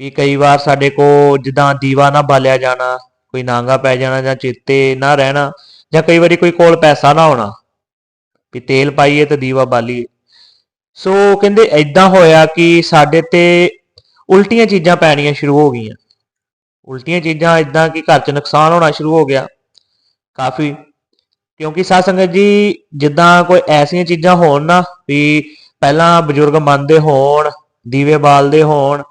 ਵੀ ਕਈ ਵਾਰ ਸਾਡੇ ਕੋ ਜਿੱਦਾਂ ਦੀਵਾ ਨਾ ਬਾਲਿਆ ਜਾਣਾ, ਕੋਈ ਨਾਂਗਾ ਪੈ ਜਾਣਾ ਜਾਂ ਚੇਤੇ ਨਾ ਰਹਿਣਾ ਜਾਂ ਕਈ ਵਾਰੀ ਕੋਈ ਕੋਲ ਪੈਸਾ ਨਾ ਹੋਣਾ ਵੀ ਤੇਲ ਪਾਈਏ ਤੇ ਦੀਵਾ ਬਾਲੀਏ। ਸੋ ਕਹਿੰਦੇ ਐਦਾਂ ਹੋਇਆ ਕਿ ਸਾਡੇ ਤੇ ਉਲਟੀਆਂ ਚੀਜ਼ਾਂ ਪੈਣੀਆਂ ਸ਼ੁਰੂ ਹੋ ਗਈਆਂ। ਉਲਟੀਆਂ ਚੀਜ਼ਾਂ ਐਦਾਂ ਕਿ ਘਰ 'ਚ ਨੁਕਸਾਨ ਹੋਣਾ ਸ਼ੁਰੂ ਹੋ ਗਿਆ। ਕਾਫੀ। ਕਿਉਂਕਿ ਸਾਧ ਸੰਗਤ ਜੀ, ਜਿੱਦਾਂ ਕੋਈ ਐਸੀਆਂ ਚੀਜ਼ਾਂ ਹੋਣ ਨਾ ਵੀ ਪਹਿਲਾਂ ਬਜ਼ੁਰਗ ਮੰਨਦੇ ਹੋਣ, ਦੀਵੇ ਬਾਲਦੇ ਹੋਣ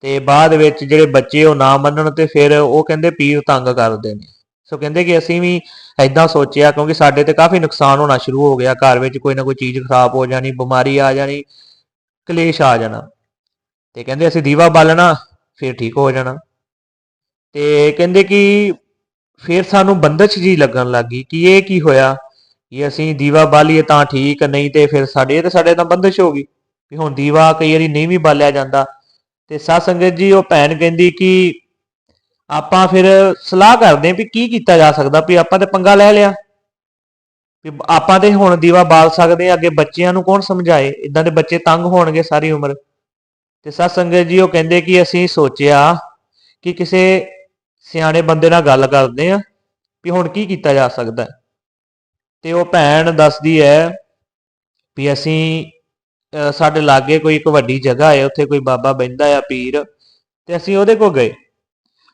ਤੇ ਬਾਅਦ ਵਿੱਚ ਜਿਹੜੇ ਬੱਚੇ ਉਹ ਨਾ ਮੰਨਣ ਤੇ ਫਿਰ ਉਹ ਕਹਿੰਦੇ ਪੀਰ ਤੰਗ ਕਰਦੇ ਨੇ। ਸੋ ਕਹਿੰਦੇ ਕਿ ਅਸੀਂ ਵੀ ਐਦਾਂ ਸੋਚਿਆ ਕਿਉਂਕਿ ਸਾਡੇ ਤੇ ਕਾਫੀ ਨੁਕਸਾਨ ਹੋਣਾ ਸ਼ੁਰੂ ਹੋ ਗਿਆ। ਘਰ ਵਿੱਚ ਕੋਈ ਨਾ ਕੋਈ ਚੀਜ਼ ਖਰਾਬ ਹੋ ਜਾਣੀ, ਬਿਮਾਰੀ ਆ ਜਾਣੀ, ਕਲੇਸ਼ ਆ ਜਾਣਾ। ਤੇ ਕਹਿੰਦੇ ਅਸੀਂ ਦੀਵਾ ਬਾਲਣਾ, ਫਿਰ ਠੀਕ ਹੋ ਜਾਣਾ। ਤੇ ਕਹਿੰਦੇ ਕਿ ਫਿਰ ਸਾਨੂੰ ਬੰਦਸ਼ ਜੀ ਲੱਗਣ ਲੱਗੀ ਕਿ ਇਹ ਕੀ ਹੋਇਆ? ਕਿ ਅਸੀਂ ਦੀਵਾ ਬਾਲੀਏ ਤਾਂ ਠੀਕ, ਨਹੀਂ ਤੇ ਫਿਰ ਸਾਡੇ ਤੇ ਸਾਡੇ ਤਾਂ ਬੰਦਸ਼ ਹੋ ਗਈ। ਵੀ ਹੁਣ ਦੀਵਾ ਕਈ ਵਾਰੀ ਨਹੀਂ ਵੀ ਬਾਲਿਆ ਜਾਂਦਾ। ਤੇ ਸਾਧ ਸੰਗਤ ਜੀ, ਉਹ ਭੈਣ ਕਹਿੰਦੀ ਕਿ ਆਪਾਂ ਫਿਰ ਸਲਾਹ ਕਰਦੇ ਆਂ ਵੀ ਕੀ ਕੀਤਾ ਜਾ ਸਕਦਾ, ਵੀ ਆਪਾਂ ਤੇ ਪੰਗਾ ਲੈ ਲਿਆ। ਵੀ ਆਪਾਂ ਤੇ ਹੁਣ ਦੀਵਾ ਬਾਲ ਸਕਦੇ ਆ ਅੱਗੇ ਬੱਚਿਆਂ ਨੂੰ ਕੌਣ ਸਮਝਾਏ? ਇਦਾਂ ਦੇ ਬੱਚੇ ਤੰਗ ਹੋਣਗੇ ਸਾਰੀ ਉਮਰ। ਤੇ ਸਾਧ ਸੰਗਤ ਜੀ, ਉਹ ਕਹਿੰਦੇ ਕਿ ਅਸੀਂ ਸੋਚਿਆ ਕਿ ਕਿਸੇ ਸਿਆਣੇ ਬੰਦੇ ਨਾਲ ਗੱਲ ਕਰਦੇ ਆ ਵੀ ਹੁਣ ਕੀ ਕੀਤਾ ਜਾ ਸਕਦਾ ਹੈ। ਤੇ ਉਹ ਭੈਣ ਦੱਸਦੀ ਹੈ ਵੀ ਅਸੀਂ, ਅਹ, ਸਾਡੇ ਲਾਗੇ ਕੋਈ ਇੱਕ ਵੱਡੀ ਜਗ੍ਹਾ ਹੈ, ਉੱਥੇ ਕੋਈ ਬਾਬਾ ਬੈੰਦਾ ਆ ਪੀਰ, ਤੇ ਅਸੀਂ ਉਹਦੇ ਕੋਲ ਗਏ।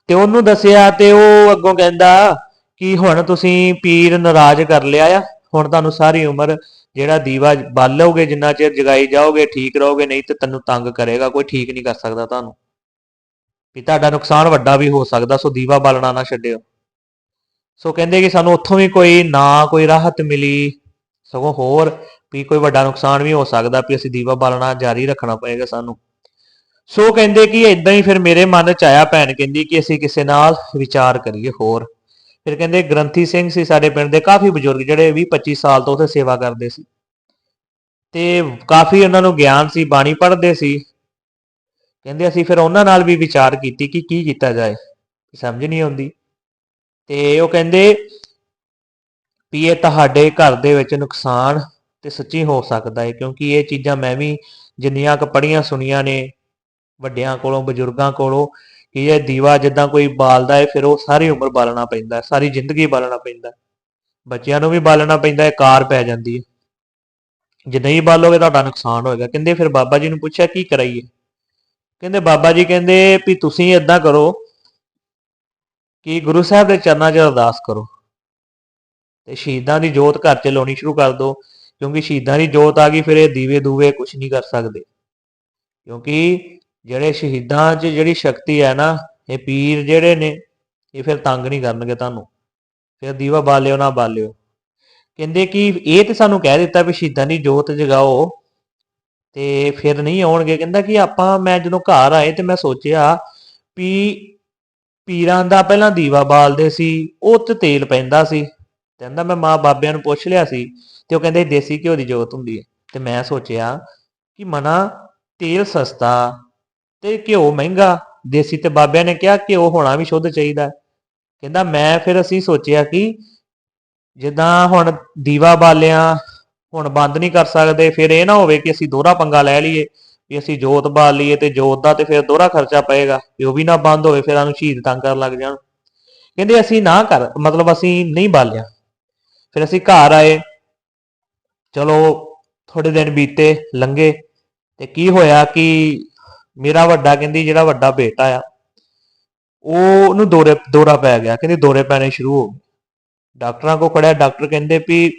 ਤੇ ਉਹਨੂੰ ਦੱਸਿਆ ਤੇ ਉਹ ਅੱਗੋਂ ਕਹਿੰਦਾ ਕਿ ਹੁਣ ਤੁਸੀਂ ਪੀਰ ਨਾਰਾਜ਼ ਕਰ ਲਿਆ ਆ, ਹੁਣ ਤੁਹਾਨੂੰ ਸਾਰੀ ਉਮਰ ਜਿਹੜਾ ਦੀਵਾ ਬਾਲੋਗੇ, ਜਿੰਨਾ ਚਿਰ ਜਗਾਈ ਜਾਓਗੇ, ਠੀਕ ਰਹੋਗੇ, ਨਹੀਂ ਤੇ ਤੈਨੂੰ ਤੰਗ ਕਰੇਗਾ, ਕੋਈ ਠੀਕ ਨਹੀਂ ਕਰ ਸਕਦਾ ਤੁਹਾਨੂੰ। ਵੀ ਤੁਹਾਡਾ ਨੁਕਸਾਨ ਵੱਡਾ ਵੀ ਹੋ ਸਕਦਾ, ਸੋ ਦੀਵਾ ਬਾਲਣਾ ਨਾ ਛੱਡਿਓ। ਸੋ ਕਹਿੰਦੇ ਕਿ ਸਾਨੂੰ ਉੱਥੋਂ ਵੀ ਕੋਈ ਨਾ ਕੋਈ ਰਾਹਤ ਮਿਲੀ, ਸਗੋਂ ਹੋਰ ਵੀ ਕੋਈ ਵੱਡਾ ਨੁਕਸਾਨ ਵੀ ਹੋ ਸਕਦਾ, ਵੀ ਅਸੀਂ ਦੀਵਾ ਬਾਲਣਾ ਜਾਰੀ ਰੱਖਣਾ ਪਏਗਾ ਸਾਨੂੰ। ਸੋ ਕਹਿੰਦੇ ਕਿ ਇਦਾਂ ਹੀ ਫਿਰ ਮੇਰੇ ਮਨ ਚ ਆਇਆ ਭੈਣ ਕਹਿੰਦੀ ਕਿ ਅਸੀਂ ਕਿਸੇ ਨਾਲ ਵਿਚਾਰ ਕਰੀਏ ਹੋਰ। ਫਿਰ ਕਹਿੰਦੇ ਗ੍ਰੰਥੀ ਸਿੰਘ ਸੀ ਸਾਡੇ ਪਿੰਡ ਦੇ, ਕਾਫੀ ਬਜ਼ੁਰਗ ਜਿਹੜੇ 20 25 ਸਾਲ ਤੋਂ ਉੱਥੇ ਸੇਵਾ ਕਰਦੇ ਸੀ। ਤੇ ਕਾਫੀ ਉਹਨਾਂ ਨੂੰ ਗਿਆਨ ਸੀ, ਬਾਣੀ ਪੜ੍ਹਦੇ ਸੀ। ਕਹਿੰਦੇ ਅਸੀਂ ਫਿਰ ਉਹਨਾਂ ਨਾਲ ਵੀ ਵਿਚਾਰ ਕੀਤੀ ਕਿ ਕੀ ਕੀਤਾ ਜਾਏ, ਸਮਝ ਨਹੀਂ ਆਉਂਦੀ। ਤੇ ਉਹ ਕਹਿੰਦੇ ਵੀ ਇਹ ਤੁਹਾਡੇ ਘਰ ਦੇ ਵਿੱਚ ਨੁਕਸਾਨ ਤੇ ਸੱਚੀ ਹੋ ਸਕਦਾ ਹੈ ਕਿਉਂਕਿ ਇਹ ਚੀਜ਼ਾਂ ਮੈਂ ਵੀ ਜਿੰਨੀਆਂ ਕੁ ਪੜ੍ਹੀਆਂ ਸੁਣੀਆਂ ਨੇ, ਵੱਡਿਆਂ ਕੋਲੋਂ, ਬਜ਼ੁਰਗਾਂ ਕੋਲੋਂ ਕਿ ਇਹ ਦੀਵਾ ਜਿੱਦਾਂ ਕੋਈ ਬਾਲਦਾ ਹੈ, ਫਿਰ ਉਹ ਸਾਰੀ ਉਮਰ ਬਾਲਣਾ ਪੈਂਦਾ ਸਾਰੀ ਜ਼ਿੰਦਗੀ ਬਾਲਣਾ ਪੈਂਦਾ ਬੱਚਿਆਂ ਨੂੰ ਵੀ ਬਾਲਣਾ ਪੈਂਦਾ ਹੈ, ਕਾਰ ਪੈ ਜਾਂਦੀ ਹੈ। ਜੇ ਨਹੀਂ ਬਾਲੋਗੇ ਤੁਹਾਡਾ ਨੁਕਸਾਨ ਹੋਏਗਾ। ਕਹਿੰਦੇ ਫਿਰ ਬਾਬਾ ਜੀ ਨੂੰ ਪੁੱਛਿਆ, ਕੀ ਕਰਾਈਏ? ਕਹਿੰਦੇ ਬਾਬਾ ਜੀ ਕਹਿੰਦੇ ਵੀ ਤੁਸੀਂ ਇਦਾਂ ਕਰੋ ਕਿ ਗੁਰੂ ਸਾਹਿਬ ਦੇ ਚਰਨਾਂ 'ਚ ਅਰਦਾਸ ਕਰੋ। ਤੇ ਸ਼ਹੀਦਾਂ ਦੀ ਜੋਤ ਘਰ 'ਚ ਲਾਉਣੀ ਸ਼ੁਰੂ ਕਰ ਦਿਓ, ਕਿਉਂਕਿ ਸ਼ਹੀਦਾਂ ਦੀ ਜੋਤ ਆ ਗਈ, ਫਿਰ ਇਹ ਦੀਵੇ ਦੂਵੇ ਕੁਝ ਨਹੀਂ ਕਰ ਸਕਦੇ। ਕਿਉਂਕਿ ਜਿਹੜੇ ਸ਼ਹੀਦਾਂ 'ਚ ਜਿਹੜੀ ਸ਼ਕਤੀ ਹੈ ਨਾ, ਇਹ ਪੀਰ ਜਿਹੜੇ ਨੇ, ਇਹ ਫਿਰ ਤੰਗ ਨਹੀਂ ਕਰਨਗੇ ਤੁਹਾਨੂੰ। ਫਿਰ ਦੀਵਾ ਬਾਲਿਓ ਨਾ ਬਾਲਿਓ। ਕਹਿੰਦੇ ਕਿ ਇਹ ਤੇ ਸਾਨੂੰ ਕਹਿ ਦਿੱਤਾ ਵੀ ਸ਼ਹੀਦਾਂ ਦੀ ਜੋਤ ਜਗਾਓ, ਤੇ ਫਿਰ ਨਹੀਂ ਆਉਣਗੇ। ਕਹਿੰਦਾ ਕਿ ਆਪਾਂ, ਮੈਂ ਜਦੋਂ ਘਰ ਆਏ ਤੇ ਮੈਂ ਸੋਚਿਆ ਵੀ ਪੀਰਾਂ ਦਾ ਪਹਿਲਾਂ ਦੀਵਾ ਬਾਲਦੇ ਸੀ, ਉਹ ਤੇ ਤੇਲ ਪੈਂਦਾ ਸੀ। ਕਹਿੰਦਾ ਮੈਂ ਮਾਂ ਬਾਬਿਆਂ ਨੂੰ ਪੁੱਛ ਲਿਆ ਸੀ ਤੇ ਉਹ ਕਹਿੰਦੇ, ਦੇਸੀ ਘਿਓ ਦੀ ਜੋਤ ਹੁੰਦੀ ਹੈ। ਤੇ ਮੈਂ ਸੋਚਿਆ ਕਿ ਮਨਾ, ਤੇਲ ਸਸਤਾ ਤੇ ਘਿਓ ਮਹਿੰਗਾ, ਦੇਸੀ ਤੇ ਬਾਬਿਆਂ ਨੇ ਕਿਹਾ ਘਿਓ ਹੋਣਾ ਵੀ ਸ਼ੁੱਧ ਚਾਹੀਦਾ। ਕਹਿੰਦਾ, ਮੈਂ ਫਿਰ ਅਸੀਂ ਸੋਚਿਆ ਕਿ ਜਿੱਦਾਂ ਹੁਣ ਦੀਵਾ ਬਾਲਿਆ, ਹੁਣ ਬੰਦ ਨਹੀਂ ਕਰ ਸਕਦੇ, ਫਿਰ ਇਹ ਨਾ ਹੋਵੇ ਕਿ ਅਸੀਂ ਦੋਹਰਾ ਪੰਗਾ ਲੈ ਲਈਏ, ਵੀ ਅਸੀਂ ਜੋਤ ਬਾਲ ਲਈਏ ਤੇ ਜੋਤ ਦਾ ਤੇ ਫਿਰ ਦੋਹਰਾ ਖਰਚਾ ਪਏਗਾ, ਵੀ ਉਹ ਵੀ ਨਾ ਬੰਦ ਹੋਵੇ, ਫਿਰ ਸਾਨੂੰ ਸ਼ਹੀਦ ਤੰਗ ਕਰਨ ਲੱਗ ਜਾਣ। ਕਹਿੰਦੇ, ਅਸੀਂ ਨਾ ਕਰ, ਮਤਲਬ ਅਸੀਂ ਨਹੀਂ ਬਾਲਿਆ। ਫਿਰ ਅਸੀਂ ਘਰ ਆਏ, ਚਲੋ ਥੋੜੇ ਦਿਨ ਬੀਤੇ, ਲੰਘੇ, ਤੇ ਕੀ ਹੋਇਆ ਕਿ ਮੇਰਾ ਵੱਡਾ ਕਹਿੰਦੀ ਜਿਹੜਾ ਵੱਡਾ ਬੇਟਾ ਆ ਉਹ ਉਹਨੂੰ ਦੌਰੇ, ਦੌਰਾ ਪੈ ਗਿਆ, ਕਹਿੰਦੀ ਦੌਰੇ ਪੈਣੇ ਸ਼ੁਰੂ ਹੋ ਗਏ। ਡਾਕਟਰਾਂ ਕੋ ਖੜਿਆ, ਡਾਕਟਰ ਕਹਿੰਦੇ ਵੀ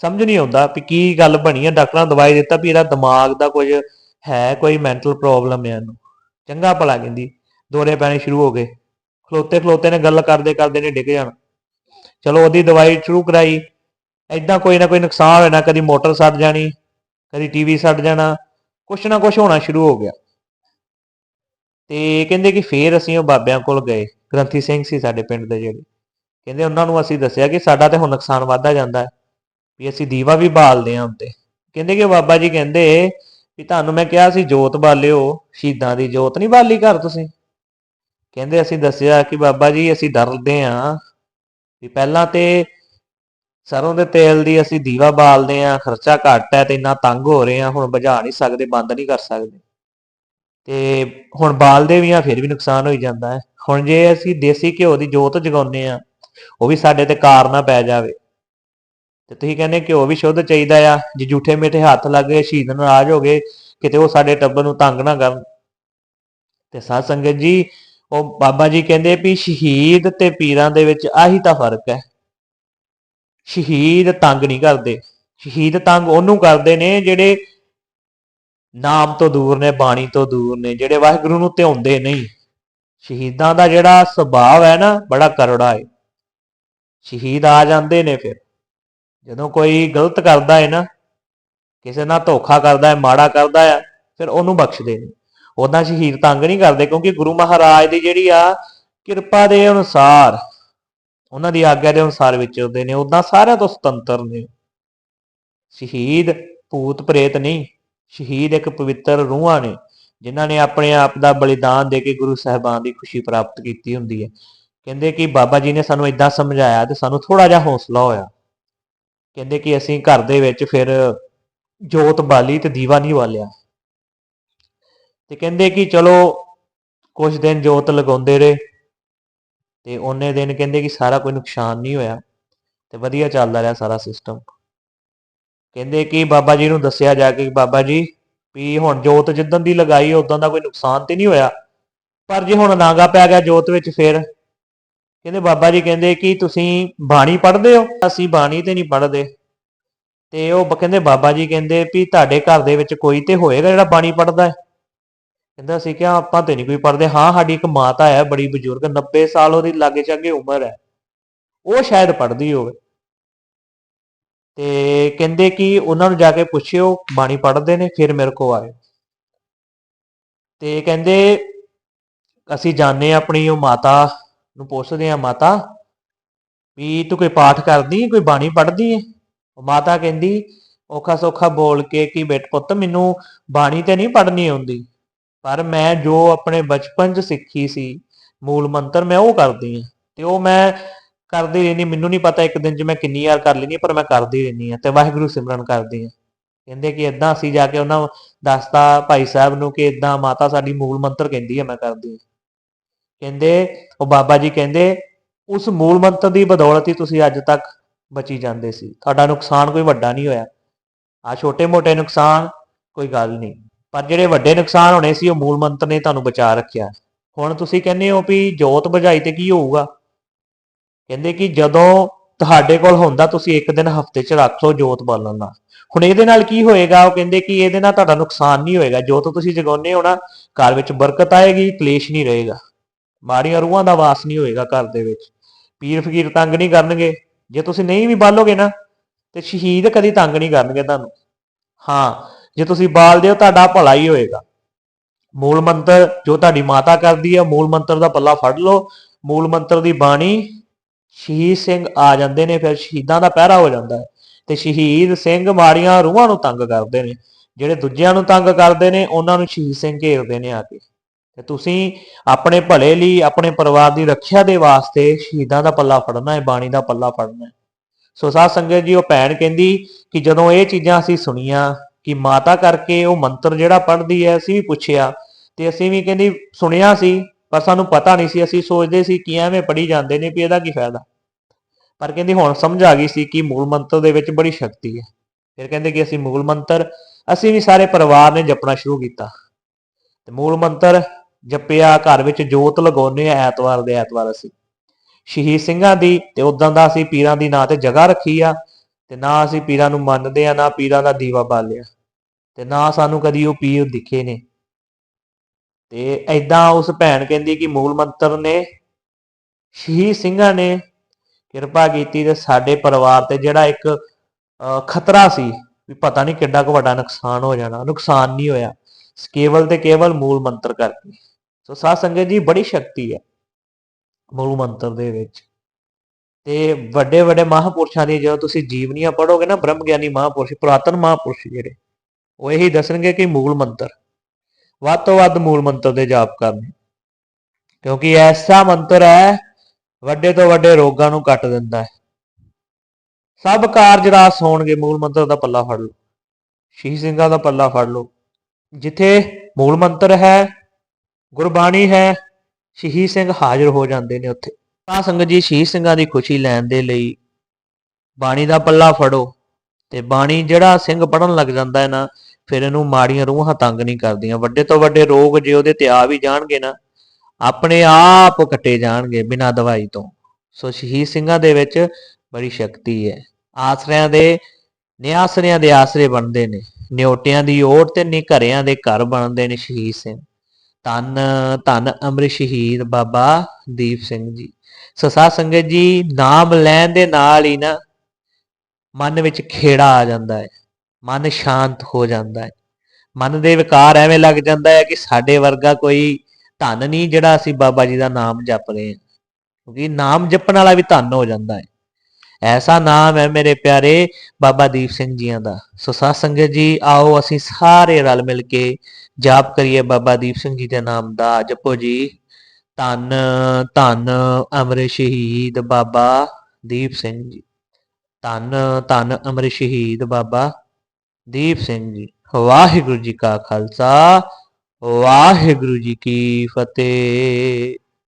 ਸਮਝ ਨਹੀਂ ਆਉਂਦਾ ਵੀ ਕੀ ਗੱਲ ਬਣੀ ਹੈ ਡਾਕਟਰਾਂ ਨੇ ਦਵਾਈ ਦਿੱਤਾ ਵੀ ਇਹਦਾ ਦਿਮਾਗ ਦਾ ਕੁਝ ਹੈ, ਕੋਈ ਮੈਂਟਲ ਪ੍ਰੋਬਲਮ ਹੈ ਇਹਨੂੰ। ਚੰਗਾ ਭਲਾ ਕਹਿੰਦੀ, ਦੌਰੇ ਪੈਣੇ ਸ਼ੁਰੂ ਹੋ ਗਏ। ਖਲੋਤੇ ਖਲੋਤੇ ਨੇ ਗੱਲ ਕਰਦੇ ਕਰਦੇ ਨੇ ਡਿੱਗ ਜਾਣਾ। ਚਲੋ ਉਹਦੀ ਦਵਾਈ ਸ਼ੁਰੂ ਕਰਾਈ। ਐਦਾਂ ਕੋਈ ਨਾ ਕੋਈ ਨੁਕਸਾਨ ਹੋਣਾ ਕਦੀ ਮੋਟਰ ਸੜ ਜਾਣੀ, ਕਦੀ ਟੀਵੀ ਸੜ ਜਾਣਾ, ਕੁਛ ਨਾ ਕੁਛ ਹੋਣਾ ਸ਼ੁਰੂ ਹੋ ਗਿਆ। ਤੇ ਕਹਿੰਦੇ ਕਿ ਫੇਰ ਅਸੀਂ ਉਹ ਬਾਬਿਆਂ ਕੋਲ ਗਏ। ਗ੍ਰੰਥੀ ਸਿੰਘ ਸੀ ਸਾਡੇ ਪਿੰਡ ਦੇ ਜਿਹੜੇ। ਕਹਿੰਦੇ ਉਹਨਾਂ ਨੂੰ ਅਸੀਂ ਦੱਸਿਆ ਕਿ ਸਾਡਾ ਤੇ ਹੁਣ ਨੁਕਸਾਨ ਵੱਧਦਾ ਜਾਂਦਾ ਹੈ, ਵੀ ਅਸੀਂ ਦੀਵਾ ਵੀ ਬਾਲਦੇ ਹਾਂ ਉੱਤੇ। ਕਹਿੰਦੇ ਕਿ ਬਾਬਾ ਜੀ ਕਹਿੰਦੇ ਵੀ ਤੁਹਾਨੂੰ ਮੈਂ ਕਿਹਾ ਸੀ ਜੋਤ ਬਾਲਿਓ, ਸ਼ਹੀਦਾਂ ਦੀ ਜੋਤ ਨਹੀਂ ਬਾਲੀ ਘਰ ਤੁਸੀਂ? ਕਹਿੰਦੇ ਅਸੀਂ ਦੱਸਿਆ ਕਿ ਬਾਬਾ ਜੀ ਅਸੀਂ ਡਰਦੇ ਹਾਂ ਵੀ ਪਹਿਲਾਂ ਤੇ ਸਰੋਂ ਦੇ ਤੇਲ ਦੀ ਅਸੀਂ ਦੀਵਾ ਬਾਲਦੇ ਹਾਂ, ਖਰਚਾ ਘੱਟ ਹੈ ਤੇ ਇੰਨਾ ਤੰਗ ਹੋ ਰਹੇ ਹਾਂ, ਹੁਣ ਬੁਝਾ ਨਹੀਂ ਸਕਦੇ, ਬੰਦ ਨਹੀਂ ਕਰ ਸਕਦੇ। ਤੇ ਹੁਣ ਬਾਲਦੇ ਵੀ ਆ, ਫਿਰ ਵੀ ਨੁਕਸਾਨ ਹੋਈ ਜਾਂਦਾ ਹੈ। ਹੁਣ ਜੇ ਅਸੀਂ ਦੇਸੀ ਘਿਓ ਦੀ ਜੋਤ ਜਗਾਉਂਦੇ ਆ ਉਹ ਵੀ ਸਾਡੇ ਤੇ ਕਾਰ ਨਾ ਪੈ ਜਾਵੇ। ਤੇ ਤੁਸੀਂ ਕਹਿੰਦੇ ਘਿਓ ਵੀ ਸ਼ੁੱਧ ਚਾਹੀਦਾ ਆ, ਜੇ ਝੂਠੇ ਮਿੱਠੇ ਹੱਥ ਲੱਗ ਗਏ, ਸ਼ਹੀਦ ਨਾਰਾਜ਼ ਹੋ ਗਏ, ਕਿਤੇ ਉਹ ਸਾਡੇ ਟੱਬਰ ਨੂੰ ਤੰਗ ਨਾ ਕਰਨ। ਤੇ ਸਾਧ ਸੰਗਤ ਜੀ, ਉਹ ਬਾਬਾ ਜੀ ਕਹਿੰਦੇ ਵੀ ਸ਼ਹੀਦ ਤੇ ਪੀਰਾਂ ਦੇ ਵਿੱਚ ਆਹੀ ਤਾਂ ਫ਼ਰਕ ਹੈ। ਸ਼ਹੀਦ ਤੰਗ ਨਹੀਂ ਕਰਦੇ। ਸ਼ਹੀਦ ਤੰਗ ਉਹਨੂੰ ਕਰਦੇ ਨੇ ਜਿਹੜੇ ਨਾਮ ਤੋਂ ਦੂਰ ਨੇ, ਬਾਣੀ ਤੋਂ ਦੂਰ ਨੇ, ਜਿਹੜੇ ਵਾਹਿਗੁਰੂ ਨੂੰ ਧਿਆਉਂਦੇ ਨਹੀਂ। ਸ਼ਹੀਦਾਂ ਦਾ ਜਿਹੜਾ ਸੁਭਾਅ ਹੈ ਨਾ, ਬੜਾ ਕਰੜਾ ਹੈ ਸ਼ਹੀਦ ਆ ਜਾਂਦੇ ਨੇ ਫਿਰ। ਜਦੋਂ ਕੋਈ ਗਲਤ ਕਰਦਾ ਹੈ ਨਾ, ਕਿਸੇ ਨਾਲ ਧੋਖਾ ਕਰਦਾ ਹੈ ਮਾੜਾ ਕਰਦਾ ਹੈ ਫਿਰ ਉਹਨੂੰ ਬਖਸ਼ਦੇ ਨੇ। ਉਦਾਂ ਸ਼ਹੀਦ ਤੰਗ ਨਹੀਂ ਕਰਦੇ, ਕਿਉਂਕਿ ਗੁਰੂ ਮਹਾਰਾਜ ਦੀ ਜਿਹੜੀ ਆ ਕਿਰਪਾ ਦੇ ਅਨੁਸਾਰ, ਉਹਨਾਂ ਦੀ ਆਗਿਆ ਦੇ ਅਨੁਸਾਰ ਵਿਚਰਦੇ ਨੇ। ਉਦਾਂ ਸਾਰਿਆਂ ਤੋਂ ਸੁਤੰਤਰ ਨੇ। ਸ਼ਹੀਦ ਭੂਤ ਪ੍ਰੇਤ ਨਹੀਂ ਸ਼ਹੀਦ ਇੱਕ ਪਵਿੱਤਰ ਰੂਹਾਂ ਨੇ, ਜਿਨ੍ਹਾਂ ਨੇ ਆਪਣੇ ਆਪ ਦਾ ਬਲੀਦਾਨ ਦੇ ਕੇ ਗੁਰੂ ਸਾਹਿਬਾਨ ਦੀ ਖੁਸ਼ੀ ਪ੍ਰਾਪਤ ਕੀਤੀ ਹੁੰਦੀ ਹੈ। ਕਹਿੰਦੇ ਕਿ ਬਾਬਾ ਜੀ ਨੇ ਸਾਨੂੰ ਇਦਾਂ ਸਮਝਾਇਆ ਤੇ ਸਾਨੂੰ ਥੋੜਾ ਜਿਹਾ ਹੌਸਲਾ ਹੋਇਆ। ਕਹਿੰਦੇ ਕਿ ਅਸੀਂ ਘਰ ਦੇ ਵਿੱਚ ਫਿਰ ਜੋਤ ਬਾਲੀ ਤੇ ਦੀਵਾ ਨਹੀਂ ਬਾਲਿਆ। ਤੇ ਕਹਿੰਦੇ ਕਿ ਚਲੋ ਕੁਝ ਦਿਨ ਜੋਤ ਲਗਾਉਂਦੇ ਰਹੇ ਤੇ ਉਹਨੇ ਦਿਨ ਕਹਿੰਦੇ ਕਿ ਸਾਰਾ ਕੋਈ ਨੁਕਸਾਨ ਨਹੀਂ ਹੋਇਆ ਤੇ ਵਧੀਆ ਚੱਲਦਾ ਰਿਹਾ ਸਾਰਾ ਸਿਸਟਮ ਕਹਿੰਦੇ ਕਿ ਬਾਬਾ ਜੀ ਨੂੰ ਦੱਸਿਆ ਜਾ ਕੇ ਬਾਬਾ ਜੀ, ਵੀ ਹੁਣ ਜੋਤ ਜਿੱਦਣ ਦੀ ਲਗਾਈ ਉਦੋਂ ਦਾ ਕੋਈ ਨੁਕਸਾਨ ਤੇ ਨਹੀਂ ਹੋਇਆ। ਪਰ ਜੇ ਹੁਣ ਨਾਗਾ ਪੈ ਗਿਆ ਜੋਤ ਵਿੱਚ ਫਿਰ? ਕਹਿੰਦੇ ਬਾਬਾ ਜੀ ਕਹਿੰਦੇ ਕਿ ਤੁਸੀਂ ਬਾਣੀ ਪੜ੍ਹਦੇ ਹੋ? ਅਸੀਂ ਬਾਣੀ ਤੇ ਨਹੀਂ ਪੜ੍ਹਦੇ। ਤੇ ਉਹ ਕਹਿੰਦੇ ਬਾਬਾ ਜੀ ਕਹਿੰਦੇ ਵੀ ਤੁਹਾਡੇ ਘਰ ਦੇ ਵਿੱਚ ਕੋਈ ਤੇ ਹੋਏਗਾ ਜਿਹੜਾ ਬਾਣੀ ਪੜ੍ਹਦਾ ਹੈ? ਕਹਿੰਦਾ ਅਸੀਂ ਕਿਹਾ, ਆਪਾਂ ਤੇ ਨਹੀਂ ਕੋਈ ਪੜ੍ਹਦੇ। ਹਾਂ, ਸਾਡੀ ਇੱਕ ਮਾਤਾ ਹੈ, ਬੜੀ ਬਜ਼ੁਰਗ 90 ਸਾਲ ਉਹਦੀ ਲਾਗੇ ਚਾਗੇ ਉਮਰ ਹੈ। ਉਹ ਸ਼ਾਇਦ ਪੜ੍ਹਦੀ ਹੋਵੇ। ਤੇ ਕਹਿੰਦੇ ਕਿ ਉਹਨਾਂ ਨੂੰ ਜਾ ਕੇ ਪੁੱਛਿਓ, ਬਾਣੀ ਪੜ੍ਹਦੇ ਨੇ, ਫਿਰ ਮੇਰੇ ਕੋ ਆਇਓ। ਤੇ ਕਹਿੰਦੇ, ਅਸੀਂ ਜਾਣੇ ਆਪਣੀ ਉਹ ਮਾਤਾ ਨੂੰ ਪੁੱਛਦੇ ਆ ਮਾਤਾ, ਵੀ ਤੂੰ ਕੋਈ ਪਾਠ ਕਰਦੀ ਕੋਈ ਬਾਣੀ ਪੜ੍ਹਦੀ ਹੈ? ਉਹ ਮਾਤਾ ਕਹਿੰਦੀ, ਔਖਾ ਸੌਖਾ ਬੋਲ ਕੇ ਕਿ ਬੇਟ ਪੁੱਤ, ਮੈਨੂੰ ਬਾਣੀ ਤੇ ਨਹੀਂ ਪੜ੍ਹਨੀ ਆਉਂਦੀ। ਪਰ ਮੈਂ ਜੋ ਆਪਣੇ ਬਚਪਨ 'ਚ ਸਿੱਖੀ ਸੀ, ਮੂਲ ਮੰਤਰ ਮੈਂ ਉਹ ਕਰਦੀ ਹਾਂ। ਤੇ ਉਹ ਮੈਂ ਕਰਦੀ ਰਹਿੰਦੀ ਮੈਨੂੰ ਨਹੀਂ ਪਤਾ ਇੱਕ ਦਿਨ 'ਚ ਮੈਂ ਕਿੰਨੀ ਵਾਰ ਕਰ ਲੈਂਦੀ ਹਾਂ, ਪਰ ਮੈਂ ਕਰਦੀ ਰਹਿੰਦੀ ਹਾਂ ਤੇ ਵਾਹਿਗੁਰੂ ਸਿਮਰਨ ਕਰਦੀ ਹਾਂ। ਕਹਿੰਦੇ ਕਿ ਇਦਾਂ ਅਸੀਂ ਜਾ ਕੇ ਉਹਨਾਂ ਨੂੰ ਦੱਸਤਾ ਭਾਈ ਸਾਹਿਬ ਨੂੰ ਕਿ ਇਦਾਂ ਮਾਤਾ ਸਾਡੀ ਮੂਲ ਮੰਤਰ ਕਹਿੰਦੀ ਹੈ ਮੈਂ ਕਰਦੀ ਹਾਂ। ਕਹਿੰਦੇ ਉਹ ਬਾਬਾ ਜੀ ਕਹਿੰਦੇ ਉਸ ਮੂਲ ਮੰਤਰ ਦੀ ਬਦੌਲਤ ਹੀ ਤੁਸੀਂ ਅੱਜ ਤੱਕ ਬਚੀ ਜਾਂਦੇ ਸੀ। ਤੁਹਾਡਾ ਨੁਕਸਾਨ ਕੋਈ ਵੱਡਾ ਨਹੀਂ ਹੋਇਆ। ਆ ਛੋਟੇ-ਮੋਟੇ ਨੁਕਸਾਨ ਕੋਈ ਗੱਲ ਨਹੀਂ। ਪਰ ਜਿਹੜੇ ਵੱਡੇ ਨੁਕਸਾਨ ਹੋਣੇ ਸੀ ਉਹ ਮੂਲ ਮੰਤਰ ਨੇ ਤੁਹਾਨੂੰ ਬਚਾ ਰੱਖਿਆ। ਹੁਣ ਤੁਸੀਂ ਕਹਿੰਦੇ ਹੋ ਵੀ ਜੋਤ ਬੁਝਾਈ ਤੇ ਕੀ ਹੋਊਗਾ? ਕਹਿੰਦੇ ਕਿ ਜਦੋਂ ਤੁਹਾਡੇ ਕੋਲ ਹੁੰਦਾ ਤੁਸੀਂ ਇੱਕ ਦਿਨ ਹਫ਼ਤੇ 'ਚ ਰੱਖ ਲਓ ਜੋਤ ਬਾਲਣ ਦਾ। ਹੁਣ ਇਹਦੇ ਨਾਲ ਕੀ ਹੋਏਗਾ? ਉਹ ਕਹਿੰਦੇ ਕਿ ਇਹਦੇ ਨਾਲ ਤੁਹਾਡਾ ਨੁਕਸਾਨ ਨਹੀਂ ਹੋਏਗਾ। ਜੋਤ ਤੁਸੀਂ ਜਗਾਉਂਦੇ ਹੋ ਨਾ, ਘਰ ਵਿੱਚ ਬਰਕਤ ਆਏਗੀ, ਕਲੇਸ਼ ਨਹੀਂ ਰਹੇਗਾ। ਮਾੜੀਆਂ ਰੂਹਾਂ ਦਾ ਵਾਸ ਨਹੀਂ ਹੋਏਗਾ ਘਰ ਦੇ ਵਿੱਚ। ਪੀਰ ਫਕੀਰ ਤੰਗ ਨਹੀਂ ਕਰਨਗੇ। ਜੇ ਤੁਸੀਂ ਨਹੀਂ ਵੀ ਬਾਲੋਗੇ ਨਾ, ਤੇ ਸ਼ਹੀਦ ਕਦੀ ਤੰਗ ਨਹੀਂ ਕਰਨਗੇ ਤੁਹਾਨੂੰ। ਹਾਂ, ਜੇ ਤੁਸੀਂ ਬਾਲਦੇ ਹੋ, ਤੁਹਾਡਾ ਭਲਾ ਹੀ ਹੋਏਗਾ। ਮੂਲ ਮੰਤਰ ਜੋ ਤੁਹਾਡੀ ਮਾਤਾ ਕਰਦੀ ਹੈ ਮੂਲ ਮੰਤਰ ਦਾ ਪੱਲਾ ਫੜ ਲਓ। ਮੂਲ ਮੰਤਰ ਦੀ ਬਾਣੀ ਸ਼ਹੀਦ ਸਿੰਘ ਆ ਜਾਂਦੇ ਨੇ, ਫਿਰ ਸ਼ਹੀਦਾਂ ਦਾ ਪਹਿਰਾ ਹੋ ਜਾਂਦਾ ਹੈ ਤੇ ਸ਼ਹੀਦ ਸਿੰਘ ਮਾੜੀਆਂ ਰੂਹਾਂ ਨੂੰ ਤੰਗ ਕਰਦੇ ਨੇ, ਜਿਹੜੇ ਦੂਜਿਆਂ ਨੂੰ ਤੰਗ ਕਰਦੇ ਨੇ, ਉਹਨਾਂ ਨੂੰ ਸ਼ਹੀਦ ਸਿੰਘ ਘੇਰਦੇ ਨੇ ਆ ਕੇ। ਤੇ ਤੁਸੀਂ ਆਪਣੇ ਭਲੇ ਲਈ, ਆਪਣੇ ਪਰਿਵਾਰ ਦੀ ਰੱਖਿਆ ਦੇ ਵਾਸਤੇ ਸ਼ਹੀਦਾਂ ਦਾ ਪੱਲਾ ਫੜਨਾ ਹੈ, ਬਾਣੀ ਦਾ ਪੱਲਾ ਫੜਨਾ ਹੈ। ਸੋ ਸਾਧ ਸੰਗਤ ਜੀ, ਉਹ ਭੈਣ ਕਹਿੰਦੀ ਕਿ ਜਦੋਂ ਇਹ ਚੀਜ਼ਾਂ ਅਸੀਂ ਸੁਣੀਆਂ ਕਿ ਮਾਤਾ ਕਰਕੇ ਉਹ ਮੰਤਰ ਜਿਹੜਾ ਪੜ੍ਹਦੀ ਹੈ, ਅਸੀਂ ਵੀ ਪੁੱਛਿਆ ਤੇ ਅਸੀਂ ਵੀ ਕਹਿੰਦੀ ਸੁਣਿਆ ਸੀ, ਪਰ ਸਾਨੂੰ ਪਤਾ ਨਹੀਂ ਸੀ, ਅਸੀਂ ਸੋਚਦੇ ਸੀ ਕਿ ਐਵੇਂ ਪੜੀ ਜਾਂਦੇ ਨੇ, ਵੀ ਇਹਦਾ ਕੀ ਫਾਇਦਾ। ਪਰ ਕਹਿੰਦੀ ਹੁਣ ਸਮਝ ਆ ਗਈ ਸੀ ਕਿ ਮੂਲ ਮੰਤਰ ਦੇ ਵਿੱਚ ਬੜੀ ਸ਼ਕਤੀ ਹੈ। ਫਿਰ ਕਹਿੰਦੇ ਕਿ ਅਸੀਂ ਮੂਲ ਮੰਤਰ, ਅਸੀਂ ਵੀ ਸਾਰੇ ਪਰਿਵਾਰ ਨੇ ਜਪਣਾ ਸ਼ੁਰੂ ਕੀਤਾ। ਤੇ ਮੂਲ ਮੰਤਰ ਜਪਿਆ, ਘਰ ਵਿੱਚ ਜੋਤ ਲਗਾਉਂਦੇ ਆ ਐਤਵਾਰ ਦੇ ਐਤਵਾਰ ਅਸੀਂ। ਸ਼ਹੀਦ ਸਿੰਘਾਂ ਦੀ ਤੇ ਉਦਾਂ ਦਾ ਅਸੀਂ ਪੀਰਾਂ ਦੀ ਨਾਂ ਤੇ ਜਗ੍ਹਾ ਰੱਖੀ ਆ ਤੇ ਨਾ ਅਸੀਂ ਪੀਰਾਂ ਨੂੰ ਮੰਨਦੇ ਆ, ਨਾ ਪੀਰਾਂ ਦਾ ਦੀਵਾ ਬਾਲਿਆ। ਤੇ ਨਾ ਸਾਨੂੰ ਕਦੀ ਉਹ ਪੀਰ ਦਿਖੇ ਨੇ। ਤੇ ਐਦਾਂ ਉਸ ਭੈਣ ਕਹਿੰਦੀ ਕਿ ਮੂਲ ਮੰਤਰ ਨੇ, ਸ਼ਹੀਦ ਸਿੰਘਾਂ ਨੇ ਕਿਰਪਾ ਕੀਤੀ ਤੇ ਸਾਡੇ ਪਰਿਵਾਰ ਤੇ ਜਿਹੜਾ ਇੱਕ ਅਹ, ਖਤਰਾ ਸੀ ਵੀ ਪਤਾ ਨਹੀਂ ਕਿੱਡਾ ਕੁ ਵੱਡਾ ਨੁਕਸਾਨ ਹੋ ਜਾਣਾ ਨੁਕਸਾਨ ਨਹੀਂ ਹੋਇਆ। ਕੇਵਲ ਤੇ ਕੇਵਲ ਮੂਲ ਮੰਤਰ ਕਰਕੇ। ਸੋ ਸਾਧ ਸੰਗਤ ਜੀ ਬੜੀ ਸ਼ਕਤੀ ਹੈ ਮੂਲ ਮੰਤਰ ਦੇ ਵਿੱਚ। ਤੇ ਵੱਡੇ ਵੱਡੇ ਮਹਾਪੁਰਸ਼ਾਂ ਦੀ ਜਦੋਂ ਤੁਸੀਂ ਜੀਵਨੀਆਂ ਪੜ੍ਹੋਗੇ ਨਾ ਬ੍ਰਹਮ ਗਿਆਨੀ ਮਹਾਪੁਰਸ਼ ਪੁਰਾਤਨ ਮਹਾਪੁਰਸ਼ ਜਿਹੜੇ ਉਹ ਇਹੀ ਦੱਸਣਗੇ ਕਿ ਮੂਲ ਮੰਤਰ। ਵੱਧ ਤੋਂ ਵੱਧ ਮੂਲ ਮੰਤਰ ਦੇ ਜਾਪ ਕਰਨੇ। ਕਿਉਂਕਿ ਐਸਾ ਮੰਤਰ ਹੈ ਵੱਡੇ ਤੋਂ ਵੱਡੇ ਰੋਗਾਂ ਨੂੰ ਕੱਟ ਦਿੰਦਾ ਹੈ। ਸਭ ਕਾਰਜ ਰਾਸ ਹੋਣਗੇ, ਮੂਲ ਮੰਤਰ ਦਾ ਪੱਲਾ ਫੜ ਲਓ। ਸ਼ਹੀਦ ਸਿੰਘਾਂ ਦਾ ਪੱਲਾ ਫੜ ਲਓ। ਜਿੱਥੇ ਮੂਲ ਮੰਤਰ ਹੈ, ਗੁਰਬਾਣੀ ਹੈ, ਸ਼ਹੀਦ ਸਿੰਘ ਹਾਜ਼ਰ ਹੋ ਜਾਂਦੇ ਨੇ ਉੱਥੇ। ਤਾਂ ਸੰਗਤ ਜੀ, ਸ਼ਹੀਦ ਸਿੰਘਾਂ ਦੀ ਖੁਸ਼ੀ ਲੈਣ ਦੇ ਲਈ ਬਾਣੀ ਦਾ ਪੱਲਾ ਫੜੋ ਤੇ ਬਾਣੀ ਜਿਹੜਾ ਸਿੰਘ ਪੜਨ ਲੱਗ ਜਾਂਦਾ ਹੈ ਨਾ, ਫਿਰ ਇਹਨੂੰ ਮਾੜੀਆਂ ਰੂਹਾਂ ਤੰਗ ਨਹੀਂ ਕਰਦੀਆਂ। ਵੱਡੇ ਤੋਂ ਵੱਡੇ ਰੋਗ ਜੇ ਉਹਦੇ ਤੇ ਆ ਵੀ ਜਾਣਗੇ ਨਾ ਆਪਣੇ ਆਪ ਕੱਟੇ ਜਾਣਗੇ ਬਿਨਾਂ ਦਵਾਈ ਤੋਂ। ਸੋ ਸ਼ਹੀਦ ਸਿੰਘਾਂ ਦੇ ਵਿੱਚ ਬੜੀ ਸ਼ਕਤੀ ਹੈ। ਆਸਰਿਆਂ ਦੇ, ਨਿਆਸਰਿਆਂ ਦੇ ਆਸਰੇ ਬਣਦੇ ਨੇ। ਨਿਉਟਿਆਂ ਦੀ ਓਟ ਤੇ ਨਿਘਰਿਆਂ ਦੇ ਘਰ ਬਣਦੇ ਨੇ ਸ਼ਹੀਦ ਸਿੰਘ। ਧੰਨ ਧੰਨ ਅਮਰ ਸ਼ਹੀਦ ਬਾਬਾ ਦੀਪ ਸਿੰਘ ਜੀ। ਸਸਾ ਸੰਗਤ ਜੀ, ਨਾਮ ਲੈਣ ਦੇ ਨਾਲ ਹੀ ਨਾ ਮਨ ਵਿੱਚ ਖੇੜਾ ਆ ਜਾਂਦਾ ਹੈ। ਮਨ ਸ਼ਾਂਤ ਹੋ ਜਾਂਦਾ ਹੈ। ਮਨ ਦੇ ਵਿਕਾਰ ਐਵੇਂ ਲੱਗ ਜਾਂਦਾ ਹੈ ਕਿ ਸਾਡੇ ਵਰਗਾ ਕੋਈ ਧਨ ਨਹੀਂ ਜਿਹੜਾ ਅਸੀਂ ਬਾਬਾ ਜੀ ਦਾ ਨਾਮ ਜਪ ਰਹੇ ਹਾਂ। ਕਿਉਂਕਿ ਨਾਮ ਜਪਣ ਵਾਲਾ ਵੀ ਧਨ ਹੋ ਜਾਂਦਾ ਹੈ। ਐਸਾ ਨਾਮ ਹੈ ਮੇਰੇ ਪਿਆਰੇ ਬਾਬਾ ਦੀਪ ਸਿੰਘ ਜੀਆਂ ਦਾ। ਸੋ ਸਾਧ ਸੰਗਤ ਜੀ, ਆਓ ਅਸੀਂ ਸਾਰੇ ਰਲ ਮਿਲ ਕੇ ਜਾਪ ਕਰੀਏ ਬਾਬਾ ਦੀਪ ਸਿੰਘ ਜੀ ਦੇ ਨਾਮ ਦਾ। ਜਪੋ ਜੀ। ਧੰਨ ਧੰਨ ਅਮਰ ਸ਼ਹੀਦ ਬਾਬਾ ਦੀਪ ਸਿੰਘ ਜੀ। ਧੰਨ ਧੰਨ ਅਮਰ ਸ਼ਹੀਦ ਬਾਬਾ ਦੀਪ ਸਿੰਘ ਜੀ। ਵਾਹਿਗੁਰੂ ਜੀ ਕਾ ਖਾਲਸਾ। ਵਾਹਿਗੁਰੂ ਜੀ ਕੀ ਫਤਿਹ।